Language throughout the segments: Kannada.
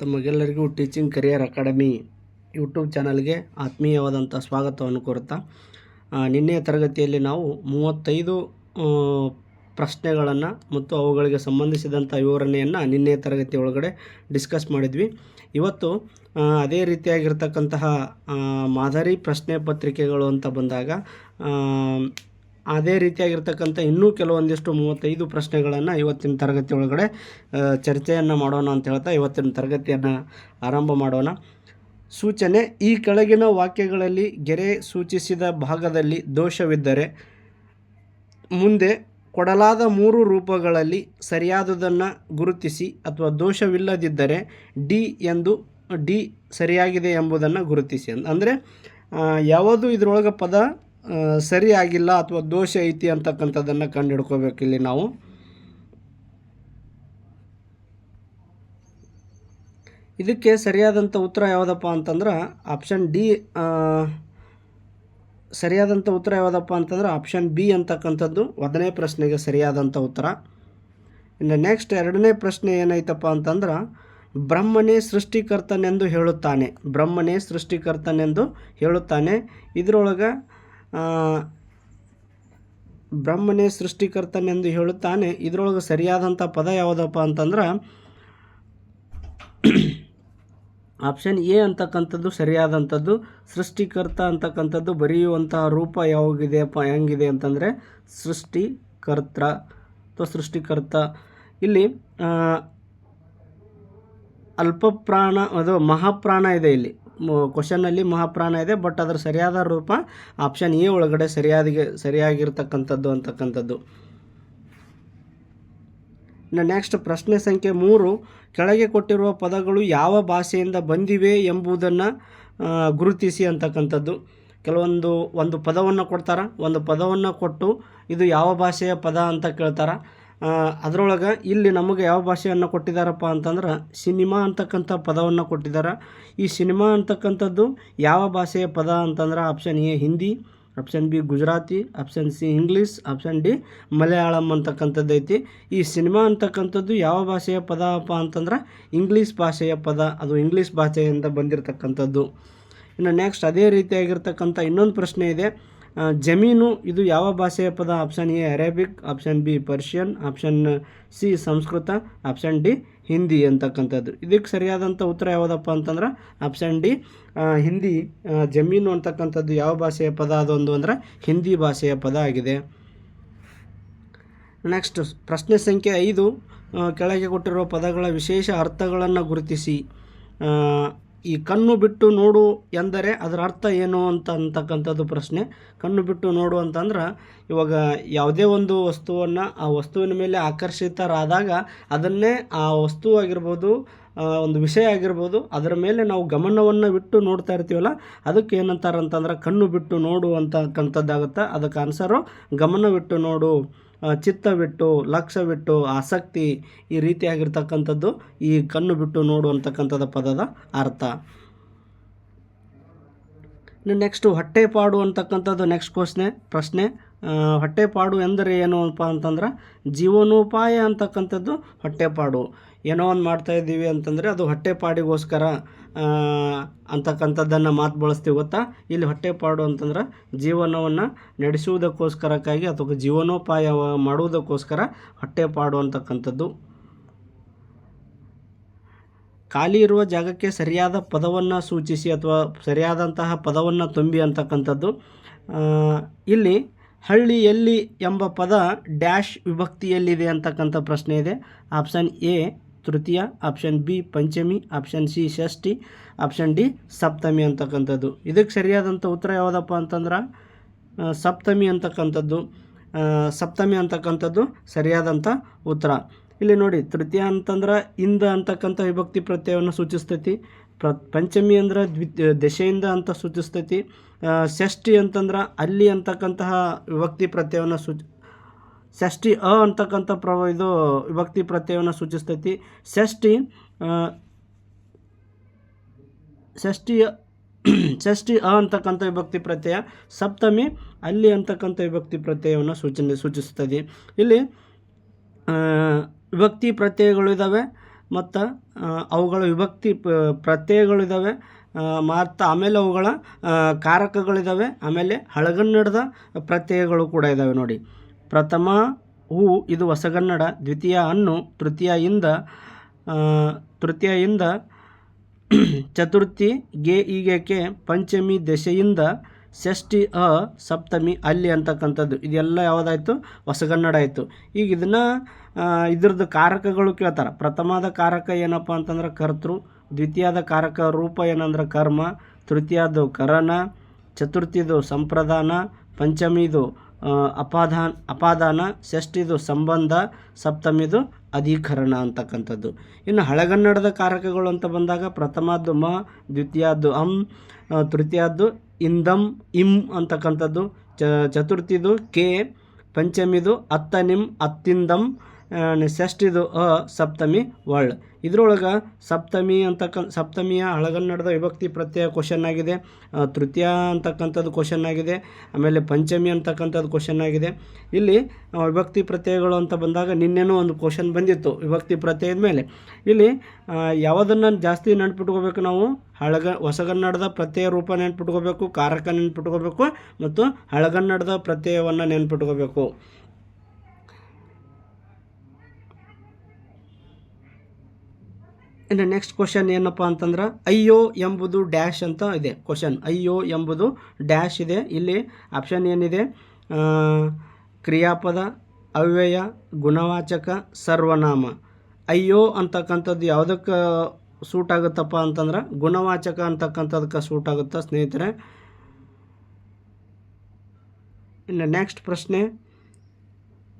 ತಮಗೆಲ್ಲರಿಗೂ ಟೀಚಿಂಗ್ ಕರಿಯರ್ ಅಕಾಡೆಮಿ ಯೂಟ್ಯೂಬ್ ಚಾನಲ್ಗೆ ಆತ್ಮೀಯವಾದಂಥ ಸ್ವಾಗತವನ್ನು ಕೋರುತ್ತಾ ನಿನ್ನೆಯ ತರಗತಿಯಲ್ಲಿ ನಾವು ಮೂವತ್ತೈದು ಪ್ರಶ್ನೆಗಳನ್ನು ಮತ್ತು ಅವುಗಳಿಗೆ ಸಂಬಂಧಿಸಿದಂಥ ವಿವರಣೆಯನ್ನು ನಿನ್ನೆ ತರಗತಿ ಒಳಗಡೆ ಡಿಸ್ಕಸ್ ಮಾಡಿದ್ವಿ. ಇವತ್ತು ಅದೇ ರೀತಿಯಾಗಿರ್ತಕ್ಕಂತಹ ಮಾದರಿ ಪ್ರಶ್ನೆ ಪತ್ರಿಕೆಗಳು ಅಂತ ಬಂದಾಗ ಅದೇ ರೀತಿಯಾಗಿರ್ತಕ್ಕಂಥ ಇನ್ನೂ ಕೆಲವೊಂದಿಷ್ಟು ಮೂವತ್ತೈದು ಪ್ರಶ್ನೆಗಳನ್ನು ಇವತ್ತಿನ ತರಗತಿ ಒಳಗಡೆ ಚರ್ಚೆಯನ್ನು ಮಾಡೋಣ ಅಂತ ಹೇಳ್ತಾ ಇವತ್ತಿನ ತರಗತಿಯನ್ನು ಆರಂಭ ಮಾಡೋಣ. ಸೂಚನೆ, ಈ ಕೆಳಗಿನ ವಾಕ್ಯಗಳಲ್ಲಿ ಗೆರೆ ಸೂಚಿಸಿದ ಭಾಗದಲ್ಲಿ ದೋಷವಿದ್ದರೆ, ಮುಂದೆ ಕೊಡಲಾದ ಮೂರು ರೂಪಗಳಲ್ಲಿ ಸರಿಯಾದುದನ್ನು ಗುರುತಿಸಿ ಅಥವಾ ದೋಷವಿಲ್ಲದಿದ್ದರೆ ಡಿ ಎಂದು, ಡಿ ಸರಿಯಾಗಿದೆ ಎಂಬುದನ್ನು ಗುರುತಿಸಿ ಅಂದರೆ ಯಾವುದು ಇದರೊಳಗೆ ಪದ ಸರಿಯಾಗಿಲ್ಲ ಸರಿ ಅಥವಾ ದೋಷ ಐತಿ ಅಂತಕ್ಕಂಥದ್ದನ್ನು ಕಂಡುಹಿಡ್ಕೋಬೇಕು ಇಲ್ಲಿ ನಾವು. ಇದಕ್ಕೆ ಸರಿಯಾದಂಥ ಉತ್ತರ ಯಾವುದಪ್ಪ ಅಂತಂದ್ರೆ, ಆಪ್ಷನ್ ಡಿ ಸರಿಯಾದಂಥ ಉತ್ತರ ಯಾವುದಪ್ಪ ಅಂತಂದ್ರೆ ಆಪ್ಷನ್ ಬಿ ಅಂತಕ್ಕಂಥದ್ದು ಒಂದನೇ ಪ್ರಶ್ನೆಗೆ ಸರಿಯಾದಂಥ ಉತ್ತರ. ಇನ್ನು ನೆಕ್ಸ್ಟ್ ಎರಡನೇ ಪ್ರಶ್ನೆ ಏನೈತಪ್ಪ ಅಂತಂದ್ರೆ ಬ್ರಹ್ಮನೇ ಸೃಷ್ಟಿಕರ್ತನೆಂದು ಹೇಳುತ್ತಾನೆ. ಬ್ರಹ್ಮನೇ ಸೃಷ್ಟಿಕರ್ತನೆಂದು ಹೇಳುತ್ತಾನೆ. ಇದರೊಳಗೆ ಬ್ರಹ್ಮನೇ ಸೃಷ್ಟಿಕರ್ತನೆಂದು ಹೇಳುತ್ತಾನೆ. ಇದರೊಳಗೆ ಸರಿಯಾದಂಥ ಪದ ಯಾವುದಪ್ಪ ಅಂತಂದ್ರೆ ಆಪ್ಷನ್ ಎ ಅಂತಕ್ಕಂಥದ್ದು ಸರಿಯಾದಂಥದ್ದು, ಸೃಷ್ಟಿಕರ್ತ ಅಂತಕ್ಕಂಥದ್ದು ಬರೆಯುವಂತಹ ರೂಪ ಯಾವಾಗಿದೆಯಪ್ಪ ಹೆಂಗಿದೆ ಅಂತಂದರೆ ಸೃಷ್ಟಿಕರ್ತ ಅಥವಾ ಸೃಷ್ಟಿಕರ್ತ. ಇಲ್ಲಿ ಅಲ್ಪ ಅಲ್ಪಪ್ರಾಣ ಅದು ಮಹಾಪ್ರಾಣ ಇದೆ ಇಲ್ಲಿ. ಕ್ವಶನಲ್ಲಿ ಮಹಾಪ್ರಾಣ ಇದೆ, ಬಟ್ ಅದರ ಸರಿಯಾದ ರೂಪ ಆಪ್ಷನ್ ಎ ಒಳಗಡೆ ಸರಿಯಾದಿಗೆ, ಸರಿಯಾಗಿರ್ತಕ್ಕಂಥದ್ದು ಅಂತಕ್ಕಂಥದ್ದು. ನೆಕ್ಸ್ಟ್ ಪ್ರಶ್ನೆ ಸಂಖ್ಯೆ ಮೂರು ಕೆಳಗೆ ಕೊಟ್ಟಿರುವ ಪದಗಳು ಯಾವ ಭಾಷೆಯಿಂದ ಬಂದಿವೆ ಎಂಬುದನ್ನು ಗುರುತಿಸಿ ಅಂತಕ್ಕಂಥದ್ದು. ಕೆಲವೊಂದು, ಒಂದು ಪದವನ್ನು ಕೊಡ್ತಾರೆ, ಒಂದು ಪದವನ್ನು ಕೊಟ್ಟು ಇದು ಯಾವ ಭಾಷೆಯ ಪದ ಅಂತ ಕೇಳ್ತಾರೆ. ಅದರೊಳಗೆ ಇಲ್ಲಿ ನಮಗೆ ಯಾವ ಭಾಷೆಯನ್ನು ಕೊಟ್ಟಿದ್ದಾರಪ್ಪ ಅಂತಂದ್ರೆ ಸಿನಿಮಾ ಅಂತಕ್ಕಂಥ ಪದವನ್ನು ಕೊಟ್ಟಿದ್ದಾರೆ ಈ ಸಿನಿಮಾ ಅಂತಕ್ಕಂಥದ್ದು ಯಾವ ಭಾಷೆಯ ಪದ ಅಂತಂದ್ರೆ option A Hindi option B Gujarati option C English option D Malayalam ಅಂತಕ್ಕಂಥದ್ದು ಐತಿ. ಈ ಸಿನಿಮಾ ಅಂತಕ್ಕಂಥದ್ದು ಯಾವ ಭಾಷೆಯ ಪದಪ್ಪ ಅಂತಂದ್ರೆ ಇಂಗ್ಲೀಷ್ ಭಾಷೆಯ ಪದ, ಅದು ಇಂಗ್ಲೀಷ್ ಭಾಷೆಯಿಂದ ಬಂದಿರತಕ್ಕಂಥದ್ದು. ಇನ್ನು ನೆಕ್ಸ್ಟ್ ಅದೇ ರೀತಿಯಾಗಿರ್ತಕ್ಕಂಥ ಇನ್ನೊಂದು ಪ್ರಶ್ನೆ ಇದೆ. ಜಮೀನು, ಇದು ಯಾವ ಭಾಷೆಯ ಪದ? Option A Arabic option B Persian option C Sanskrit option D Hindi ಅಂತಕ್ಕಂಥದ್ದು. ಇದಕ್ಕೆ ಸರಿಯಾದಂಥ ಉತ್ತರ ಯಾವುದಪ್ಪ ಅಂತಂದ್ರೆ ಆಪ್ಷನ್ ಡಿ ಹಿಂದಿ ಜಮೀನು ಅಂತಕ್ಕಂಥದ್ದು ಯಾವ ಭಾಷೆಯ ಪದ? ಅದೊಂದು ಅಂದರೆ ಹಿಂದಿ ಭಾಷೆಯ ಪದ ಆಗಿದೆ. ನೆಕ್ಸ್ಟ್ ಪ್ರಶ್ನೆ ಸಂಖ್ಯೆ ಐದು ಕೆಳಗೆ ಕೊಟ್ಟಿರುವ ಪದಗಳ ವಿಶೇಷ ಅರ್ಥಗಳನ್ನು ಗುರುತಿಸಿ. ಈ ಕಣ್ಣು ಬಿಟ್ಟು ನೋಡು ಎಂದರೆ ಅದರ ಅರ್ಥ ಏನು ಅಂತ ಅಂತಕ್ಕಂಥದ್ದು ಪ್ರಶ್ನೆ. ಕಣ್ಣು ಬಿಟ್ಟು ನೋಡು ಅಂತಂದ್ರೆ ಇವಾಗ ಯಾವುದೇ ಒಂದು ವಸ್ತುವನ್ನು ಆ ವಸ್ತುವಿನ ಮೇಲೆ ಆಕರ್ಷಿತರಾದಾಗ ಅದನ್ನೇ ಆ ವಸ್ತು ಆಗಿರ್ಬೋದು ಒಂದು ವಿಷಯ ಆಗಿರ್ಬೋದು, ಅದರ ಮೇಲೆ ನಾವು ಗಮನವನ್ನು ಬಿಟ್ಟು ನೋಡ್ತಾ ಇರ್ತೀವಲ್ಲ, ಅದಕ್ಕೆ ಏನಂತಾರೆ ಅಂತಂದ್ರೆ ಕಣ್ಣು ಬಿಟ್ಟು ನೋಡು ಅಂತಕ್ಕಂಥದ್ದಾಗುತ್ತೆ. ಅದಕ್ಕೆ ಆನ್ಸರು ಗಮನವಿಟ್ಟು ನೋಡು. ಚಿತ್ತವಿಟ್ಟು ಲಕ್ಷ್ಯವಿಟ್ಟು ಆಸಕ್ತಿ ಈ ರೀತಿಯಾಗಿರ್ತಕ್ಕಂಥದ್ದು ಈ ಕಣ್ಣು ಬಿಟ್ಟು ನೋಡು ಅಂತಕ್ಕಂಥದ್ದು ಪದದ ಅರ್ಥ. ಇನ್ನು ನೆಕ್ಸ್ಟು ಹೊಟ್ಟೆಪಾಡು ಅಂತಕ್ಕಂಥದ್ದು ನೆಕ್ಸ್ಟ್ ಕ್ವಶ್ನೆ ಪ್ರಶ್ನೆ. ಹೊಟ್ಟೆಪಾಡು ಎಂದರೆ ಏನು ಅಂತಂದ್ರೆ ಜೀವನೋಪಾಯ ಅಂತಕ್ಕಂಥದ್ದು ಹೊಟ್ಟೆಪಾಡು ಏನೋ ಒಂದು ಮಾಡ್ತಾ ಇದ್ದೀವಿ ಅಂತಂದರೆ ಅದು ಹೊಟ್ಟೆಪಾಡಿಗೋಸ್ಕರ ಪಾಡಿಗೋಸ್ಕರ ಅಂತಕ್ಕಂಥದ್ದನ್ನು ಮಾತು ಬಳಸ್ತೀವಿ ಗೊತ್ತಾ? ಇಲ್ಲಿ ಹೊಟ್ಟೆಪಾಡು ಅಂತಂದ್ರೆ ಜೀವನವನ್ನು ನಡೆಸುವುದಕ್ಕೋಸ್ಕರಕ್ಕಾಗಿ ಅಥವಾ ಜೀವನೋಪಾಯ ಮಾಡುವುದಕ್ಕೋಸ್ಕರ ಹೊಟ್ಟೆಪಾಡು ಅಂತಕ್ಕಂಥದ್ದು. ಖಾಲಿ ಇರುವ ಜಾಗಕ್ಕೆ ಸರಿಯಾದ ಪದವನ್ನು ಸೂಚಿಸಿ ಅಥವಾ ಸರಿಯಾದಂತಹ ಪದವನ್ನು ತುಂಬಿ ಅಂತಕ್ಕಂಥದ್ದು. ಇಲ್ಲಿ ಹಳ್ಳಿ ಎಲ್ಲಿ ಎಂಬ ಪದ ಡ್ಯಾಶ್ ವಿಭಕ್ತಿಯಲ್ಲಿದೆ ಅಂತಕ್ಕಂಥ ಪ್ರಶ್ನೆ ಇದೆ. ಆಪ್ಷನ್ ಎ ತೃತೀಯ ಆಪ್ಷನ್ ಬಿ ಪಂಚಮಿ ಆಪ್ಷನ್ ಸಿ ಷಷ್ಠಿ ಆಪ್ಷನ್ ಡಿ ಸಪ್ತಮಿ ಅಂತಕ್ಕಂಥದ್ದು. ಇದಕ್ಕೆ ಸರಿಯಾದಂಥ ಉತ್ತರ ಯಾವುದಪ್ಪ ಅಂತಂದ್ರೆ ಸಪ್ತಮಿ ಅಂತಕ್ಕಂಥದ್ದು. ಸಪ್ತಮಿ ಅಂತಕ್ಕಂಥದ್ದು ಸರಿಯಾದಂಥ ಉತ್ತರ. ಇಲ್ಲಿ ನೋಡಿ, ತೃತೀಯ ಅಂತಂದ್ರೆ ಇಂದ ಅಂತಕ್ಕಂಥ ವಿಭಕ್ತಿ ಪ್ರತ್ಯಯವನ್ನು ಸೂಚಿಸ್ತೈತಿ. ಪ್ರ, ಪಂಚಮಿ ಅಂದ್ರೆ ದ್ವಿ, ದಶೆಯಿಂದ ಅಂತ ಸೂಚಿಸ್ತೈತಿ. ಷಷ್ಠಿ ಅಂತಂದ್ರೆ ಅಲ್ಲಿ ಅಂತಕ್ಕಂತಹ ವಿಭಕ್ತಿ ಪ್ರತ್ಯಯವನ್ನು ಸೂಚ ಷಷ್ಠಿ ಅ ಅಂತಕ್ಕಂಥ ಪ್ರ ಇದು ವಿಭಕ್ತಿ ಪ್ರತ್ಯಯವನ್ನು ಸೂಚಿಸ್ತೈತಿ. ಷಷ್ಠಿ ಷಷ್ಠಿಯ ಷಷ್ಠಿ ಅ ಅಂತಕ್ಕಂಥ ವಿಭಕ್ತಿ ಪ್ರತ್ಯಯ, ಸಪ್ತಮಿ ಅಲ್ಲಿ ಅಂತಕ್ಕಂಥ ವಿಭಕ್ತಿ ಪ್ರತ್ಯಯವನ್ನು ಸೂಚನೆ ಸೂಚಿಸ್ತದೆ. ಇಲ್ಲಿ ವಿಭಕ್ತಿ ಪ್ರತ್ಯಯಗಳು ಇದ್ದಾವೆ ಮತ್ತು ಅವುಗಳ ವಿಭಕ್ತಿ ಪ್ರತ್ಯಯಗಳು ಪ್ರತ್ಯಯಗಳಿದ್ದಾವೆ ಮತ್ತು ಆಮೇಲೆ ಅವುಗಳ ಕಾರಕಗಳಿದ್ದಾವೆ ಆಮೇಲೆ ಹಳಗನ್ನಡದ ಪ್ರತ್ಯಯಗಳು ಕೂಡ ಇದ್ದಾವೆ ನೋಡಿ. ಪ್ರಥಮ ಹೂ ಇದು ಹೊಸಗನ್ನಡ. ದ್ವಿತೀಯ ಹಣ್ಣು ತೃತೀಯ ಇಂದ ತೃತೀಯ ಇಂದ, ಚತುರ್ಥಿ, ಗೆ ಈಗಕ್ಕೆ ಪಂಚಮಿ ದಶೆಯಿಂದ, ಷಷ್ಠಿ, ಅ, ಸಪ್ತಮಿ, ಅಲ್ಲಿ ಅಂತಕ್ಕಂಥದ್ದು. ಇದೆಲ್ಲ ಯಾವುದಾಯಿತು? ಹೊಸಗನ್ನಡ ಆಯಿತು. ಈಗ ಇದನ್ನು ಇದ್ರದ್ದು ಕಾರಕಗಳು ಕೇಳ್ತಾರೆ. ಪ್ರಥಮದ ಕಾರಕ ಏನಪ್ಪ ಅಂತಂದ್ರೆ ಕರ್ತೃ, ದ್ವಿತೀಯದ ಕಾರಕ ರೂಪ ಏನಂದ್ರೆ ಕರ್ಮ ತೃತೀಯದು ಕರಣ ಚತುರ್ಥಿದು ಸಂಪ್ರದಾನ, ಪಂಚಮಿದು ಅಪಾದಾನ ಅಪಾದಾನ, ಷಷ್ಠಿದು ಸಂಬಂಧ, ಸಪ್ತಮಿದು ಅಧಿಕರಣ ಅಂತಕ್ಕಂಥದ್ದು. ಇನ್ನು ಹಳೆಗನ್ನಡದ ಕಾರಕಗಳು ಅಂತ ಬಂದಾಗ ಪ್ರಥಮದ್ದು ಮ, ದ್ವಿತೀಯದ್ದು ಅಂ ತೃತೀಯದ್ದು ಇಂದಂ, ಇಂ ಅಂತಕ್ಕಂಥದ್ದು. ಚ, ಚತುರ್ಥಿದು ಕೆ, ಪಂಚಮಿದು ಅತ್ತನಿಂ, ಅತ್ತಿಂದಂ ಆ, ಷಷ್ಠಿದು ಅ ಸಪ್ತಮಿ ವರ್ಲ್ಡ್ ಇದ್ರೊಳಗೆ ಸಪ್ತಮಿ ಅಂತಕ್ಕ ಸಪ್ತಮಿಯ ಹಳಗನ್ನಡದ ವಿಭಕ್ತಿ ಪ್ರತ್ಯಯ ಕ್ವಶನ್ ಆಗಿದೆ. ತೃತೀಯ ಅಂತಕ್ಕಂಥದ್ದು ಕ್ವಶನ್ ಆಗಿದೆ. ಆಮೇಲೆ ಪಂಚಮಿ ಅಂತಕ್ಕಂಥದ್ದು ಕ್ವಶನ್ ಆಗಿದೆ. ಇಲ್ಲಿ ವಿಭಕ್ತಿ ಪ್ರತ್ಯಯಗಳು ಅಂತ ಬಂದಾಗ ನಿನ್ನೆನೂ ಒಂದು ಕ್ವಶನ್ ಬಂದಿತ್ತು ವಿಭಕ್ತಿ ಪ್ರತ್ಯಯದ ಮೇಲೆ. ಇಲ್ಲಿ ಯಾವುದನ್ನು ಜಾಸ್ತಿ ನೆನ್ಪಿಟ್ಕೋಬೇಕು ನಾವು? ಹಳಗ ಹೊಸಗನ್ನಡದ ಪ್ರತ್ಯಯ ರೂಪ ನೆನ್ಪಿಟ್ಕೋಬೇಕು ಕಾರಕ ನೆನ್ಪಿಟ್ಕೋಬೇಕು ಮತ್ತು ಹಳಗನ್ನಡದ ಪ್ರತ್ಯಯವನ್ನು ನೆನ್ಪಿಟ್ಕೋಬೇಕು. ಇನ್ನು ನೆಕ್ಸ್ಟ್ ಕ್ವಶನ್ ಏನಪ್ಪ ಅಂತಂದ್ರೆ, ಅಯ್ಯೋ ಎಂಬುದು ಡ್ಯಾಶ್ ಅಂತ ಇದೆ. ಕ್ವಶನ್ ಅಯ್ಯೋ ಎಂಬುದು ಡ್ಯಾಶ್ ಇದೆ. ಇಲ್ಲಿ ಆಪ್ಷನ್ ಏನಿದೆ? ಕ್ರಿಯಾಪದ, ಅವ್ಯಯ, ಗುಣವಾಚಕ, ಸರ್ವನಾಮ. ಅಯ್ಯೋ ಅಂತಕ್ಕಂಥದ್ದು ಯಾವುದಕ್ಕೆ ಸೂಟ್ ಆಗುತ್ತಪ್ಪ ಅಂತಂದ್ರೆ, ಗುಣವಾಚಕ ಅಂತಕ್ಕಂಥದಕ್ಕೆ ಸೂಟ್ ಆಗುತ್ತಾ ಸ್ನೇಹಿತರೆ? ಇನ್ನು ನೆಕ್ಸ್ಟ್ ಪ್ರಶ್ನೆ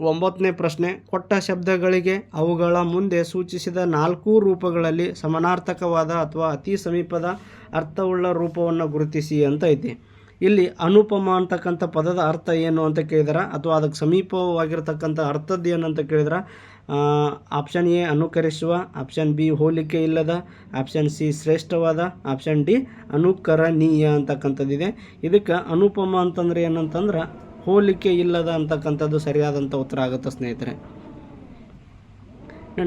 ಒಂಬತ್ತನೇ ಪ್ರಶ್ನೆ, ಕೊಟ್ಟ ಶಬ್ದಗಳಿಗೆ ಅವುಗಳ ಮುಂದೆ ಸೂಚಿಸಿದ ನಾಲ್ಕು ರೂಪಗಳಲ್ಲಿ ಸಮಾನಾರ್ಥಕವಾದ ಅಥವಾ ಅತಿ ಸಮೀಪದ ಅರ್ಥವುಳ್ಳ ರೂಪವನ್ನು ಗುರುತಿಸಿ ಅಂತ ಐತಿ. ಇಲ್ಲಿ ಅನುಪಮ ಅಂತಕ್ಕಂಥ ಪದದ ಅರ್ಥ ಏನು ಅಂತ ಕೇಳಿದ್ರೆ? ಅಥವಾ ಅದಕ್ಕೆ ಸಮೀಪವಾಗಿರ್ತಕ್ಕಂಥ ಅರ್ಥದ್ದು ಏನು ಅಂತ ಕೇಳಿದ್ರೆ? ಆಪ್ಷನ್ ಎ, ಅನುಕರಿಸುವ. ಆಪ್ಷನ್ ಬಿ, ಹೋಲಿಕೆ ಇಲ್ಲದ. ಆಪ್ಷನ್ ಸಿ, ಶ್ರೇಷ್ಠವಾದ. ಆಪ್ಷನ್ ಡಿ, ಅನುಕರಣೀಯ ಅಂತಕ್ಕಂಥದ್ದಿದೆ. ಇದಕ್ಕೆ ಅನುಪಮ ಅಂತಂದ್ರೆ ಏನಂತಂದ್ರೆ ಹೋಲಿಕೆ ಇಲ್ಲದ ಅಂತಕ್ಕಂಥದ್ದು ಸರಿಯಾದಂಥ ಉತ್ತರ ಆಗುತ್ತೆ ಸ್ನೇಹಿತರೆ?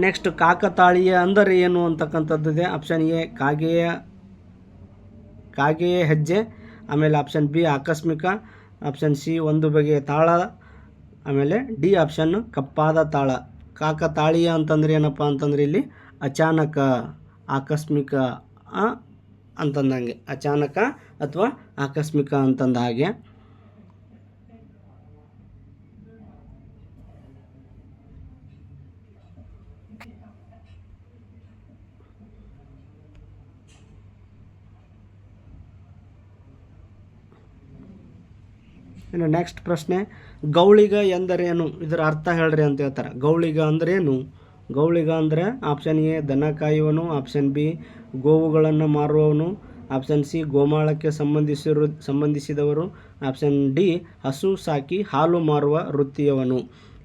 ನೆಕ್ಸ್ಟ್ ಕಾಕತಾಳೀಯ ಅಂದರೆ ಏನು ಅಂತಕ್ಕಂಥದ್ದಿದೆ ಆಪ್ಷನ್ ಎ ಕಾಗೆಯ ಕಾಗೆಯ ಹೆಜ್ಜೆ, ಆಮೇಲೆ ಆಪ್ಷನ್ ಬಿ ಆಕಸ್ಮಿಕ ಆಪ್ಷನ್ ಸಿ ಒಂದು ಬಗೆಯ ತಾಳ, ಆಮೇಲೆ ಡಿ ಆಪ್ಷನ್ ಕಪ್ಪಾದ ತಾಳ. ಕಾಕತಾಳೀಯ ಅಂತಂದ್ರೆ ಏನಪ್ಪ ಅಂತಂದ್ರೆ ಇಲ್ಲಿ ಅಚಾನಕ, ಆಕಸ್ಮಿಕ ಅಂತಂದಂಗೆ. ಅಚಾನಕ ಅಥವಾ ಆಕಸ್ಮಿಕ ಅಂತಂದ ಹಾಗೆ. ಇನ್ನು ನೆಕ್ಸ್ಟ್ ಪ್ರಶ್ನೆ, ಗೌಳಿಗ ಎಂದರೇನು? ಇದರ ಅರ್ಥ ಹೇಳ್ರಿ ಅಂತ ಹೇಳ್ತಾರೆ. ಗೌಳಿಗ ಅಂದ್ರೇನು? ಗೌಳಿಗ ಅಂದರೆ ಆಪ್ಷನ್ ಎ ದನ ಕಾಯುವನು ಆಪ್ಷನ್ ಬಿ ಗೋವುಗಳನ್ನು ಮಾರುವವನು ಆಪ್ಷನ್ ಸಿ ಗೋಮಾಳಕ್ಕೆ ಸಂಬಂಧಿಸಿರು, ಸಂಬಂಧಿಸಿದವರು ಆಪ್ಷನ್ ಡಿ ಹಸು ಸಾಕಿ ಹಾಲು ಮಾರುವ ವೃತ್ತಿಯವನು.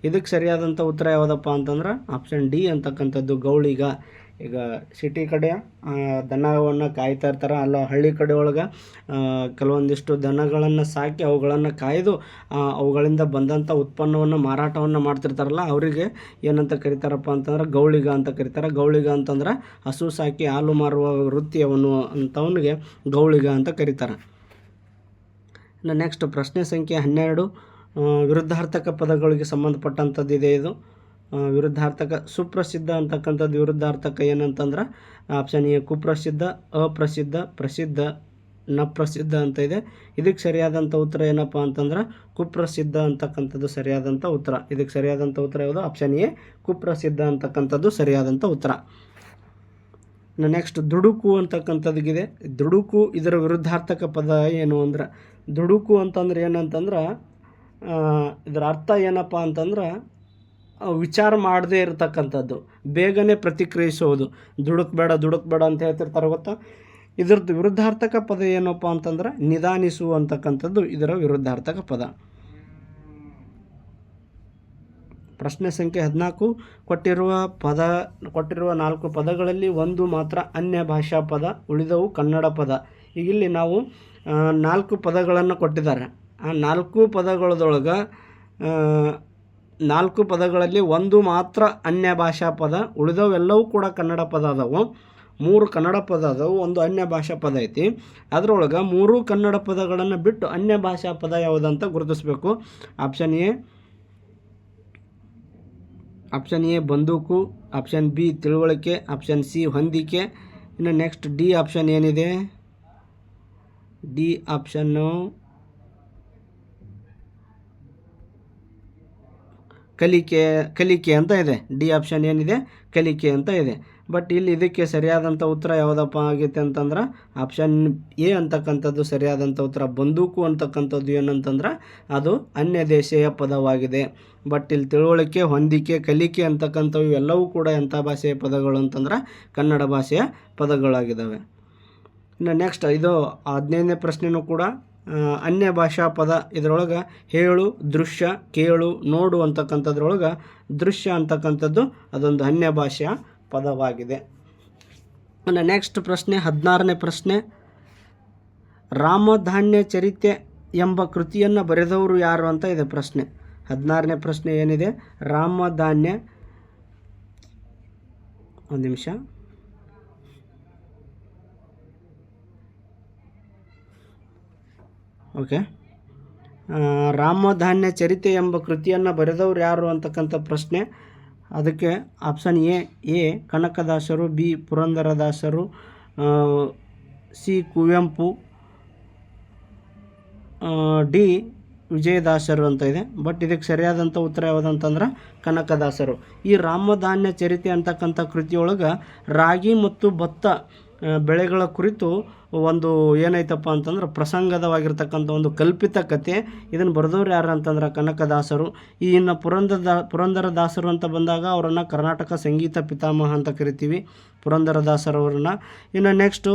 ಇದಕ್ಕೆ ಸರಿಯಾದಂಥ ಉತ್ತರ ಯಾವುದಪ್ಪ ಅಂತಂದ್ರೆ ಆಪ್ಷನ್ ಡಿ ಅಂತಕ್ಕಂಥದ್ದು ಗೌಳಿಗ. ಈಗ ಸಿಟಿ ಕಡೆ ದನವನ್ನು ಕಾಯ್ತಾ ಇರ್ತಾರೆ. ಅಲ್ಲ ಹಳ್ಳಿ ಕಡೆ ಒಳಗೆ ಕೆಲವೊಂದಿಷ್ಟು ದನಗಳನ್ನು ಸಾಕಿ ಅವುಗಳನ್ನು ಕಾಯ್ದು ಅವುಗಳಿಂದ ಬಂದಂಥ ಉತ್ಪನ್ನವನ್ನು ಮಾರಾಟವನ್ನು ಮಾಡ್ತಿರ್ತಾರಲ್ಲ, ಅವರಿಗೆ ಏನಂತ ಕರೀತಾರಪ್ಪ ಅಂತಂದ್ರೆ ಗೌಳಿಗ ಅಂತ ಕರೀತಾರೆ. ಗೌಳಿಗ ಅಂತಂದ್ರೆ ಹಸು ಸಾಕಿ ಹಾಲು ಮಾರುವ ವೃತ್ತಿಯವನು ಅಂತವನಿಗೆ ಗೌಳಿಗ ಅಂತ ಕರೀತಾರೆ. ಇನ್ನು ನೆಕ್ಸ್ಟ್ ಪ್ರಶ್ನೆ ಸಂಖ್ಯೆ ಹನ್ನೆರಡು ವಿರುದ್ಧಾರ್ಥಕ ಪದಗಳಿಗೆ ಸಂಬಂಧಪಟ್ಟಂಥದ್ದಿದೆ ಇದು. ವಿರುದ್ಧಾರ್ಥಕ ಸುಪ್ರಸಿದ್ಧ ಅಂತಕ್ಕಂಥದ್ದು ವಿರುದ್ಧಾರ್ಥಕ ಏನಂತಂದ್ರೆ ಆಪ್ಷನ್ ಎ, ಕುಪ್ರಸಿದ್ಧ, ಅಪ್ರಸಿದ್ಧ, ಪ್ರಸಿದ್ಧ ನ ಪ್ರಸಿದ್ಧ ಅಂತ ಇದೆ. ಇದಕ್ಕೆ ಸರಿಯಾದಂಥ ಉತ್ತರ ಏನಪ್ಪ ಅಂತಂದ್ರೆ ಕುಪ್ರಸಿದ್ಧ ಅಂತಕ್ಕಂಥದ್ದು ಸರಿಯಾದಂಥ ಉತ್ತರ. ಇದಕ್ಕೆ ಸರಿಯಾದಂಥ ಉತ್ತರ ಯಾವುದು? ಆಪ್ಷನ್ ಎ, ಕುಪ್ರಸಿದ್ಧ ಅಂತಕ್ಕಂಥದ್ದು ಸರಿಯಾದಂಥ ಉತ್ತರ. ನೆಕ್ಸ್ಟ್ ದುಡುಕು ಅಂತಕ್ಕಂಥದ್ದಿದೆ ದುಡುಕು ಇದರ ವಿರುದ್ಧಾರ್ಥಕ ಪದ ಏನು ಅಂದ್ರೆ? ದುಡುಕು ಅಂತಂದ್ರೆ ಏನಂತಂದ್ರೆ ಇದರ ಅರ್ಥ ಏನಪ್ಪ ಅಂತಂದ್ರೆ ವಿಚಾರ ಮಾಡದೇ ಇರತಕ್ಕಂಥದ್ದು. ಬೇಗನೆ ಪ್ರತಿಕ್ರಿಯಿಸೋದು ದುಡುಕ್ ಬೇಡ ದುಡುಕ್ ಬೇಡ ಅಂತ ಹೇಳ್ತಿರ್ತಾರೆ ಗೊತ್ತಾ? ಇದ್ರದ್ದು ವಿರುದ್ಧಾರ್ಥಕ ಪದ ಏನಪ್ಪ ಅಂತಂದ್ರೆ, ನಿಧಾನಿಸು ಅಂತಕ್ಕಂಥದ್ದು ಇದರ ವಿರುದ್ಧಾರ್ಥಕ ಪದ. ಪ್ರಶ್ನೆ ಸಂಖ್ಯೆ ಹದಿನಾಲ್ಕು. ಕೊಟ್ಟಿರುವ ಪದ, ಕೊಟ್ಟಿರುವ ನಾಲ್ಕು ಪದಗಳಲ್ಲಿ ಒಂದು ಮಾತ್ರ ಅನ್ಯ ಭಾಷಾ ಪದ, ಉಳಿದವು ಕನ್ನಡ ಪದ. ಈಗ ಇಲ್ಲಿ ನಾವು ನಾಲ್ಕು ಪದಗಳನ್ನು ಕೊಟ್ಟಿದ್ದಾರೆ. ಆ ನಾಲ್ಕು ಪದಗಳದೊಳಗೆ ನಾಲ್ಕು ಪದಗಳಲ್ಲಿ ಒಂದು ಮಾತ್ರ ಅನ್ಯ ಭಾಷಾ ಪದ, ಉಳಿದವೆಲ್ಲವೂ ಕೂಡ ಕನ್ನಡ ಪದ ಅದಾವು ಮೂರು ಕನ್ನಡ ಪದ ಅದಾವು ಒಂದು ಅನ್ಯ ಭಾಷಾ ಪದ ಐತಿ. ಅದರೊಳಗೆ ಮೂರು ಕನ್ನಡ ಪದಗಳನ್ನು ಬಿಟ್ಟು ಅನ್ಯ ಭಾಷಾ ಪದ ಯಾವುದಂತ ಗುರುತಿಸಬೇಕು. ಆಪ್ಷನ್ ಎ ಆಪ್ಷನ್ ಎ ಬಂದೂಕು, ಆಪ್ಷನ್ ಬಿ ತಿಳುವಳಿಕೆ, ಆಪ್ಷನ್ ಸಿ ಹೊಂದಿಕೆ. ಇನ್ನು ನೆಕ್ಸ್ಟ್ ಡಿ ಆಪ್ಷನ್ ಏನಿದೆ? ಡಿ ಆಪ್ಷನ್ನು ಕಲಿಕೆ ಕಲಿಕೆ ಅಂತ ಇದೆ. ಡಿ ಆಪ್ಷನ್ ಏನಿದೆ? ಕಲಿಕೆ ಅಂತ ಇದೆ. ಬಟ್ ಇಲ್ಲಿ ಇದಕ್ಕೆ ಸರಿಯಾದಂಥ ಉತ್ತರ ಯಾವುದಪ್ಪ ಆಗೈತೆ ಅಂತಂದ್ರೆ, ಆಪ್ಷನ್ ಎ ಅಂತಕ್ಕಂಥದ್ದು ಸರಿಯಾದಂಥ ಉತ್ತರ, ಬಂದೂಕು ಅಂತಕ್ಕಂಥದ್ದು ಏನಂತಂದ್ರೆ ಅದು ಅನ್ಯ ದೇಶೀಯ ಪದವಾಗಿದೆ. ಬಟ್ ಇಲ್ಲಿ ತಿಳುವಳಿಕೆ, ಹೊಂದಿಕೆ, ಕಲಿಕೆ ಅಂತಕ್ಕಂಥವು ಎಲ್ಲವೂ ಕೂಡ ಎಂಥ ಭಾಷೆಯ ಪದಗಳು ಅಂತಂದ್ರೆ, ಕನ್ನಡ ಭಾಷೆಯ ಪದಗಳಾಗಿದ್ದಾವೆ. ಇನ್ನು ನೆಕ್ಸ್ಟ್ ಇದು ಹದಿನೈದನೇ ಪ್ರಶ್ನೆನೂ ಕೂಡ ಅನ್ಯ ಭಾಷಾ ಪದ ಇದರೊಳಗೆ ಹೇಳು, ದೃಶ್ಯ, ಕೇಳು, ನೋಡು ಅಂತಕ್ಕಂಥದ್ರೊಳಗೆ ದೃಶ್ಯ ಅಂತಕ್ಕಂಥದ್ದು ಅದೊಂದು ಅನ್ಯ ಭಾಷೆಯ ಪದವಾಗಿದೆ. ನೆಕ್ಸ್ಟ್ ಪ್ರಶ್ನೆ, ಹದಿನಾರನೇ ಪ್ರಶ್ನೆ. ರಾಮಧಾನ್ಯ ಚರಿತ್ರೆ ಎಂಬ ಕೃತಿಯನ್ನು ಬರೆದವರು ಯಾರು ಅಂತ ಇದೆ ಪ್ರಶ್ನೆ. ಹದಿನಾರನೇ ಪ್ರಶ್ನೆ ಏನಿದೆ? ರಾಮಧಾನ್ಯ, ಒಂದು ನಿಮಿಷ. ಓಕೆ. ರಾಮಧಾನ್ಯ ಚರಿತೆ ಎಂಬ ಕೃತಿಯನ್ನು ಬರೆದವರು ಯಾರು ಅಂತಕ್ಕಂಥ ಪ್ರಶ್ನೆ. ಅದಕ್ಕೆ ಆಪ್ಷನ್ ಎ ಎ, ಕನಕದಾಸರು, ಬಿ, ಪುರಂದರದಾಸರು ಸಿ, ಕುವೆಂಪು ಡಿ, ವಿಜಯದಾಸರು ಅಂತ ಇದೆ. ಬಟ್ ಇದಕ್ಕೆ ಸರಿಯಾದಂಥ ಉತ್ತರ ಯಾವುದಂತಂದ್ರೆ ಕನಕದಾಸರು. ಈ ರಾಮಧಾನ್ಯ ಚರಿತೆ ಅಂತಕ್ಕಂಥ ಕೃತಿಯೊಳಗೆ ರಾಗಿ ಮತ್ತು ಭತ್ತ ಬೆಳೆಗಳ ಕುರಿತು ಒಂದು ಏನೈತಪ್ಪ ಅಂತಂದ್ರೆ ಪ್ರಸಂಗದವಾಗಿರ್ತಕ್ಕಂಥ ಒಂದು ಕಲ್ಪಿತ ಕತೆ. ಇದನ್ನು ಬರೆದವ್ರು ಯಾರು ಅಂತಂದ್ರೆ ಕನಕದಾಸರು. ಈ ಇನ್ನು ಪುರಂದರ ಪುರಂದರದಾಸರು ಅಂತ ಬಂದಾಗ ಅವರನ್ನು ಕರ್ನಾಟಕ ಸಂಗೀತ ಪಿತಾಮಹ ಅಂತ ಕರಿತೀವಿ. ಪುರಂದರದಾಸರವರನ್ನು ಇನ್ನು ನೆಕ್ಸ್ಟು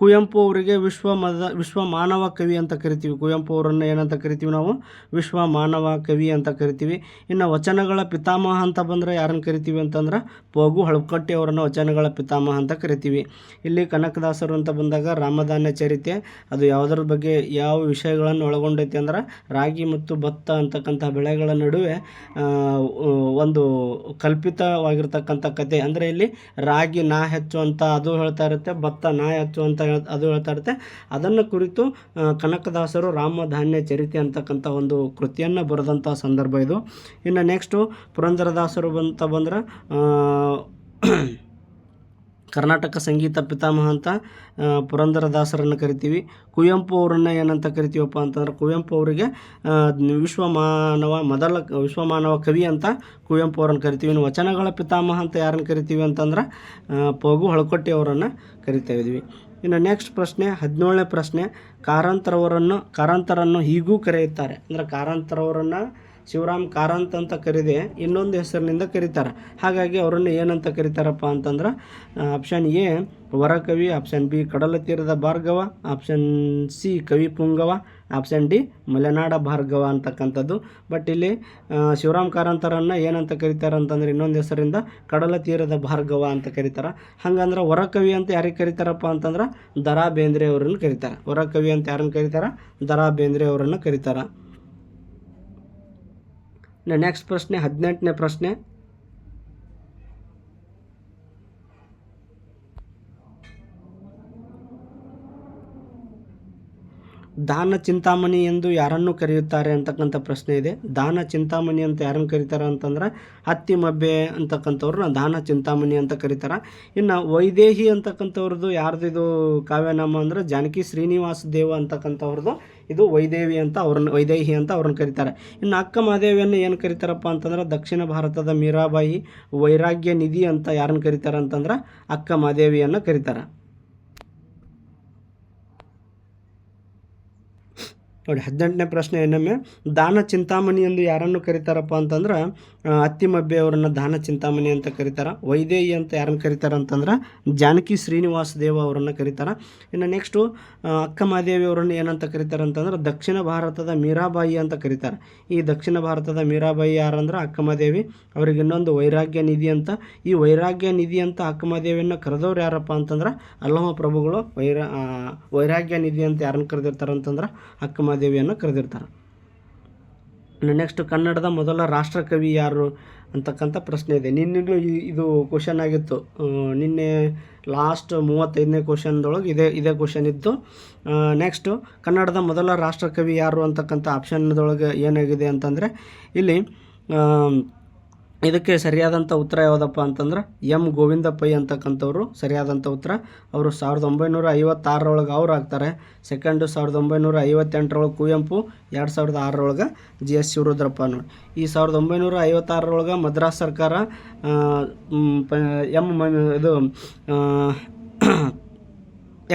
ಕುವೆಂಪು ಅವರಿಗೆ ವಿಶ್ವ ಮದ, ವಿಶ್ವ ಮಾನವ ಕವಿ ಅಂತ ಕರಿತೀವಿ. ಕುವೆಂಪು ಅವರನ್ನು ಏನಂತ ಕರಿತೀವಿ ನಾವು? ವಿಶ್ವ ಮಾನವ ಕವಿ ಅಂತ ಕರಿತೀವಿ. ಇನ್ನು ವಚನಗಳ ಪಿತಾಮಹ ಅಂತ ಬಂದರೆ ಯಾರನ್ನು ಕರಿತೀವಿ ಅಂತಂದ್ರೆ ಪೋಗು ಹಳಕಟ್ಟಿ ಅವರನ್ನು ವಚನಗಳ ಪಿತಾಮಹ ಅಂತ ಕರಿತೀವಿ. ಇಲ್ಲಿ ಕನಕದಾಸರು ಅಂತ ಬಂದಾಗ ರಾಮಧಾನ್ಯ ಚರಿತೆ, ಅದು ಯಾವುದರ ಬಗ್ಗೆ ಯಾವ ವಿಷಯಗಳನ್ನು ಒಳಗೊಂಡೈತಿ ಅಂದ್ರೆ ರಾಗಿ ಮತ್ತು ಭತ್ತ ಅಂತಕ್ಕಂಥ ಬೆಳೆಗಳ ನಡುವೆ ಒಂದು ಕಲ್ಪಿತವಾಗಿರ್ತಕ್ಕಂಥ ಕತೆ. ಅಂದರೆ ಇಲ್ಲಿ ರಾಗಿ ನಾ ಹೆಚ್ಚು ಅಂತ ಅದು ಹೇಳ್ತಾ ಇರುತ್ತೆ, ಭತ್ತ ನಾ ಹೆಚ್ಚು ಅಂತ ಅದು ಹೇಳ್ತಾ ಇರುತ್ತೆ. ಅದನ್ನು ಕುರಿತು ಕನಕದಾಸರು ರಾಮಧಾನ್ಯ ಚರಿತೆ ಅಂತಕ್ಕಂಥ ಒಂದು ಕೃತಿಯನ್ನು ಬರೆದಂಥ ಸಂದರ್ಭ ಇದು. ಇನ್ನು ನೆಕ್ಸ್ಟು ಪುರಂದರದಾಸರು ಬಂತ ಬಂದ್ರೆ ಕರ್ನಾಟಕ ಸಂಗೀತ ಪಿತಾಮಹ ಅಂತ ಪುರಂದರದಾಸರನ್ನು ಕರಿತೀವಿ. ಕುವೆಂಪು ಅವರನ್ನು ಏನಂತ ಕರಿತೀವಪ್ಪ ಅಂತಂದ್ರೆ, ಕುವೆಂಪು ಅವರಿಗೆ ವಿಶ್ವಮಾನವ ವಿಶ್ವ ಮಾನವ ಮೊದಲ ವಿಶ್ವಮಾನವ ಕವಿ ಅಂತ ಕುವೆಂಪು ಅವರನ್ನು ಕರಿತೀವಿ. ಇನ್ನು ವಚನಗಳ ಪಿತಾಮಹ ಅಂತ ಯಾರನ್ನು ಕರಿತೀವಿ ಅಂತಂದ್ರೆ ಪಗು ಹಳಕೊಟ್ಟಿ ಅವರನ್ನು ಕರಿತಾ ಇದ್ವಿ. ಇನ್ನು ನೆಕ್ಸ್ಟ್ ಪ್ರಶ್ನೆ ಹದಿನೇಳನೇ ಪ್ರಶ್ನೆ ಕಾರಂತರವರನ್ನು ಕಾರಂತರನ್ನು ಹೀಗೂ ಕರೆಯುತ್ತಾರೆ. ಅಂದರೆ ಕಾರಂತರವರನ್ನು ಶಿವರಾಮ್ ಕಾರಂತ್ ಅಂತ ಕರೀದೆ ಇನ್ನೊಂದು ಹೆಸರಿನಿಂದ ಕರೀತಾರ. ಹಾಗಾಗಿ ಅವರನ್ನು ಏನಂತ ಕರೀತಾರಪ್ಪ ಅಂತಂದ್ರೆ ಆಪ್ಷನ್ ಎ, ವರಕವಿ ಆಪ್ಷನ್ ಬಿ ಕಡಲ ತೀರದ ಭಾರ್ಗವ ಆಪ್ಷನ್ ಸಿ, ಕವಿ ಪುಂಗವ ಆಪ್ಷನ್ ಡಿ, ಮಲೆನಾಡ ಭಾರ್ಗವ ಅಂತಕ್ಕಂಥದ್ದು. ಬಟ್ ಇಲ್ಲಿ ಶಿವರಾಮ್ ಕಾರಂತರನ್ನು ಏನಂತ ಕರೀತಾರೆ ಅಂತಂದ್ರೆ ಇನ್ನೊಂದು ಹೆಸರಿಂದ ಕಡಲ ತೀರದ ಭಾರ್ಗವ ಅಂತ ಕರೀತಾರೆ. ಹಂಗಂದ್ರೆ ವರಕವಿ ಅಂತ ಯಾರಿಗೆ ಕರೀತಾರಪ್ಪ ಅಂತಂದ್ರೆ ದರಾ ಬೇಂದ್ರೆ ಅವರನ್ನು ಕರೀತಾರೆ. ವರಕವಿ ಅಂತ ಯಾರನ್ನು ಕರೀತಾರೆ? ದರಾ ಬೇಂದ್ರೆ ಅವರನ್ನು ಕರೀತಾರೆ. ನೆಕ್ಸ್ಟ್ ಪ್ರಶ್ನೆ ಹದಿನೆಂಟನೇ ಪ್ರಶ್ನೆ ದಾನ ಚಿಂತಾಮಣಿ ಎಂದು ಯಾರನ್ನು ಕರೆಯುತ್ತಾರೆ ಅಂತಕ್ಕಂಥ ಪ್ರಶ್ನೆ ಇದೆ. ದಾನ ಚಿಂತಾಮಣಿ ಅಂತ ಯಾರನ್ನು ಕರೀತಾರೆ ಅಂತಂದ್ರೆ ಹತ್ತಿ ಮಬ್ಬೆ ಅಂತಕ್ಕಂಥವ್ರನ್ನ ದಾನ ಚಿಂತಾಮಣಿ ಅಂತ ಕರೀತಾರೆ. ಇನ್ನು ವೈದೇಹಿ ಅಂತಕ್ಕಂಥವ್ರದ್ದು ಯಾರ್ದು ಇದು? ಕಾವ್ಯನಾಮ ಅಂದ್ರೆ ಜಾನಕಿ ಶ್ರೀನಿವಾಸ ದೇವ ಅಂತಕ್ಕಂಥವ್ರದ್ದು ಇದು ವೈದೇವಿ ಅಂತ ಅವ್ರನ್ನ, ವೈದೇಹಿ ಅಂತ ಅವ್ರನ್ನ ಕರೀತಾರೆ. ಇನ್ನು ಅಕ್ಕ ಮಹಾದೇವಿಯನ್ನು ಏನು ಕರೀತಾರಪ್ಪ ಅಂತಂದ್ರೆ ದಕ್ಷಿಣ ಭಾರತದ ಮೀರಾಬಾಯಿ ವೈರಾಗ್ಯ ನಿಧಿ ಅಂತ ಯಾರನ್ನು ಕರೀತಾರೆ ಅಂತಂದ್ರೆ ಅಕ್ಕ ಮಹಾದೇವಿಯನ್ನು ಕರೀತಾರೆ. ನೋಡಿ ಹದಿನೆಂಟನೇ ಪ್ರಶ್ನೆ ಏನೊಮ್ಮೆ ದಾನ ಚಿಂತಾಮಣಿ ಎಂದು ಯಾರನ್ನು ಕರೀತಾರಪ್ಪ ಅಂತಂದ್ರೆ ಅತ್ತಿಮಬ್ಬೆ ಅವರನ್ನು ದಾನ ಚಿಂತಾಮಣಿ ಅಂತ ಕರೀತಾರೆ. ವೈದೇಹಿ ಅಂತ ಯಾರನ್ನು ಕರೀತಾರೆ ಅಂತಂದ್ರೆ ಜಾನಕಿ ಶ್ರೀನಿವಾಸ ದೇವ ಅವರನ್ನು ಕರೀತಾರೆ. ಇನ್ನು ನೆಕ್ಸ್ಟು ಅಕ್ಕ ಮಹಾದೇವಿ ಅವರನ್ನು ಏನಂತ ಕರೀತಾರೆ ಅಂತಂದ್ರೆ ದಕ್ಷಿಣ ಭಾರತದ ಮೀರಾಬಾಯಿ ಅಂತ ಕರೀತಾರೆ. ಈ ದಕ್ಷಿಣ ಭಾರತದ ಮೀರಾಬಾಯಿ ಯಾರಂದ್ರೆ ಅಕ್ಕಮಹಾದೇವಿ ಅವ್ರಿಗೆ ಇನ್ನೊಂದು ವೈರಾಗ್ಯ ನಿಧಿ ಅಂತ. ಈ ವೈರಾಗ್ಯ ನಿಧಿ ಅಂತ ಅಕ್ಕಮಹಾದೇವಿಯನ್ನು ಕರೆದವ್ರು ಯಾರಪ್ಪ ಅಂತಂದ್ರೆ ಅಲ್ಲಮ ಪ್ರಭುಗಳು ವೈರ ವೈರಾಗ್ಯ ನಿಧಿ ಅಂತ ಯಾರನ್ನು ಕರೆದಿರ್ತಾರೆ ಅಂತಂದ್ರೆ ಅಕ್ಕಮಹಾದೇವಿಯನ್ನು ಕರೆದಿರ್ತಾರೆ. ನೆಕ್ಸ್ಟ್ ಕನ್ನಡದ ಮೊದಲ ರಾಷ್ಟ್ರಕವಿ ಯಾರು ಅಂತಕ್ಕಂಥ ಪ್ರಶ್ನೆ ಇದೆ. ನಿನ್ನೆಗೂ ಇದು ಕ್ವಶನ್ ಆಗಿತ್ತು. ನಿನ್ನೆ ಲಾಸ್ಟ್ ಮೂವತ್ತೈದನೇ ಕ್ವಶನ್ದೊಳಗೆ ಇದೇ ಇದೇ ಕ್ವಶನ್ ಇತ್ತು. ನೆಕ್ಸ್ಟು ಕನ್ನಡದ ಮೊದಲ ರಾಷ್ಟ್ರಕವಿ ಯಾರು ಅಂತಕ್ಕಂಥ ಆಪ್ಷನ್ದೊಳಗೆ ಏನಾಗಿದೆ ಅಂತಂದರೆ, ಇಲ್ಲಿ ಇದಕ್ಕೆ ಸರಿಯಾದಂಥ ಉತ್ತರ ಯಾವುದಪ್ಪ ಅಂತಂದ್ರೆ ಎಂ ಗೋವಿಂದ ಪೈ ಅಂತಕ್ಕಂಥವ್ರು ಸರಿಯಾದಂಥ ಉತ್ತರ. ಅವರು ಸಾವಿರದ ಒಂಬೈನೂರ ಐವತ್ತಾರರೊಳಗೆ ಅವ್ರು ಆಗ್ತಾರೆ. ಸೆಕೆಂಡು ಸಾವಿರದ ಒಂಬೈನೂರ ಐವತ್ತೆಂಟರೊಳಗೆ ಕುವೆಂಪು, ಎರಡು ಸಾವಿರದ ಆರರೊಳಗೆ ಜಿ ಎಸ್ ಶಿವರುದ್ರಪ್ಪ ನೋಡಿ ಈ ಸಾವಿರದ ಒಂಬೈನೂರ ಐವತ್ತಾರರೊಳಗೆ ಮದ್ರಾಸ್ ಸರ್ಕಾರ ಎಂ ಇದು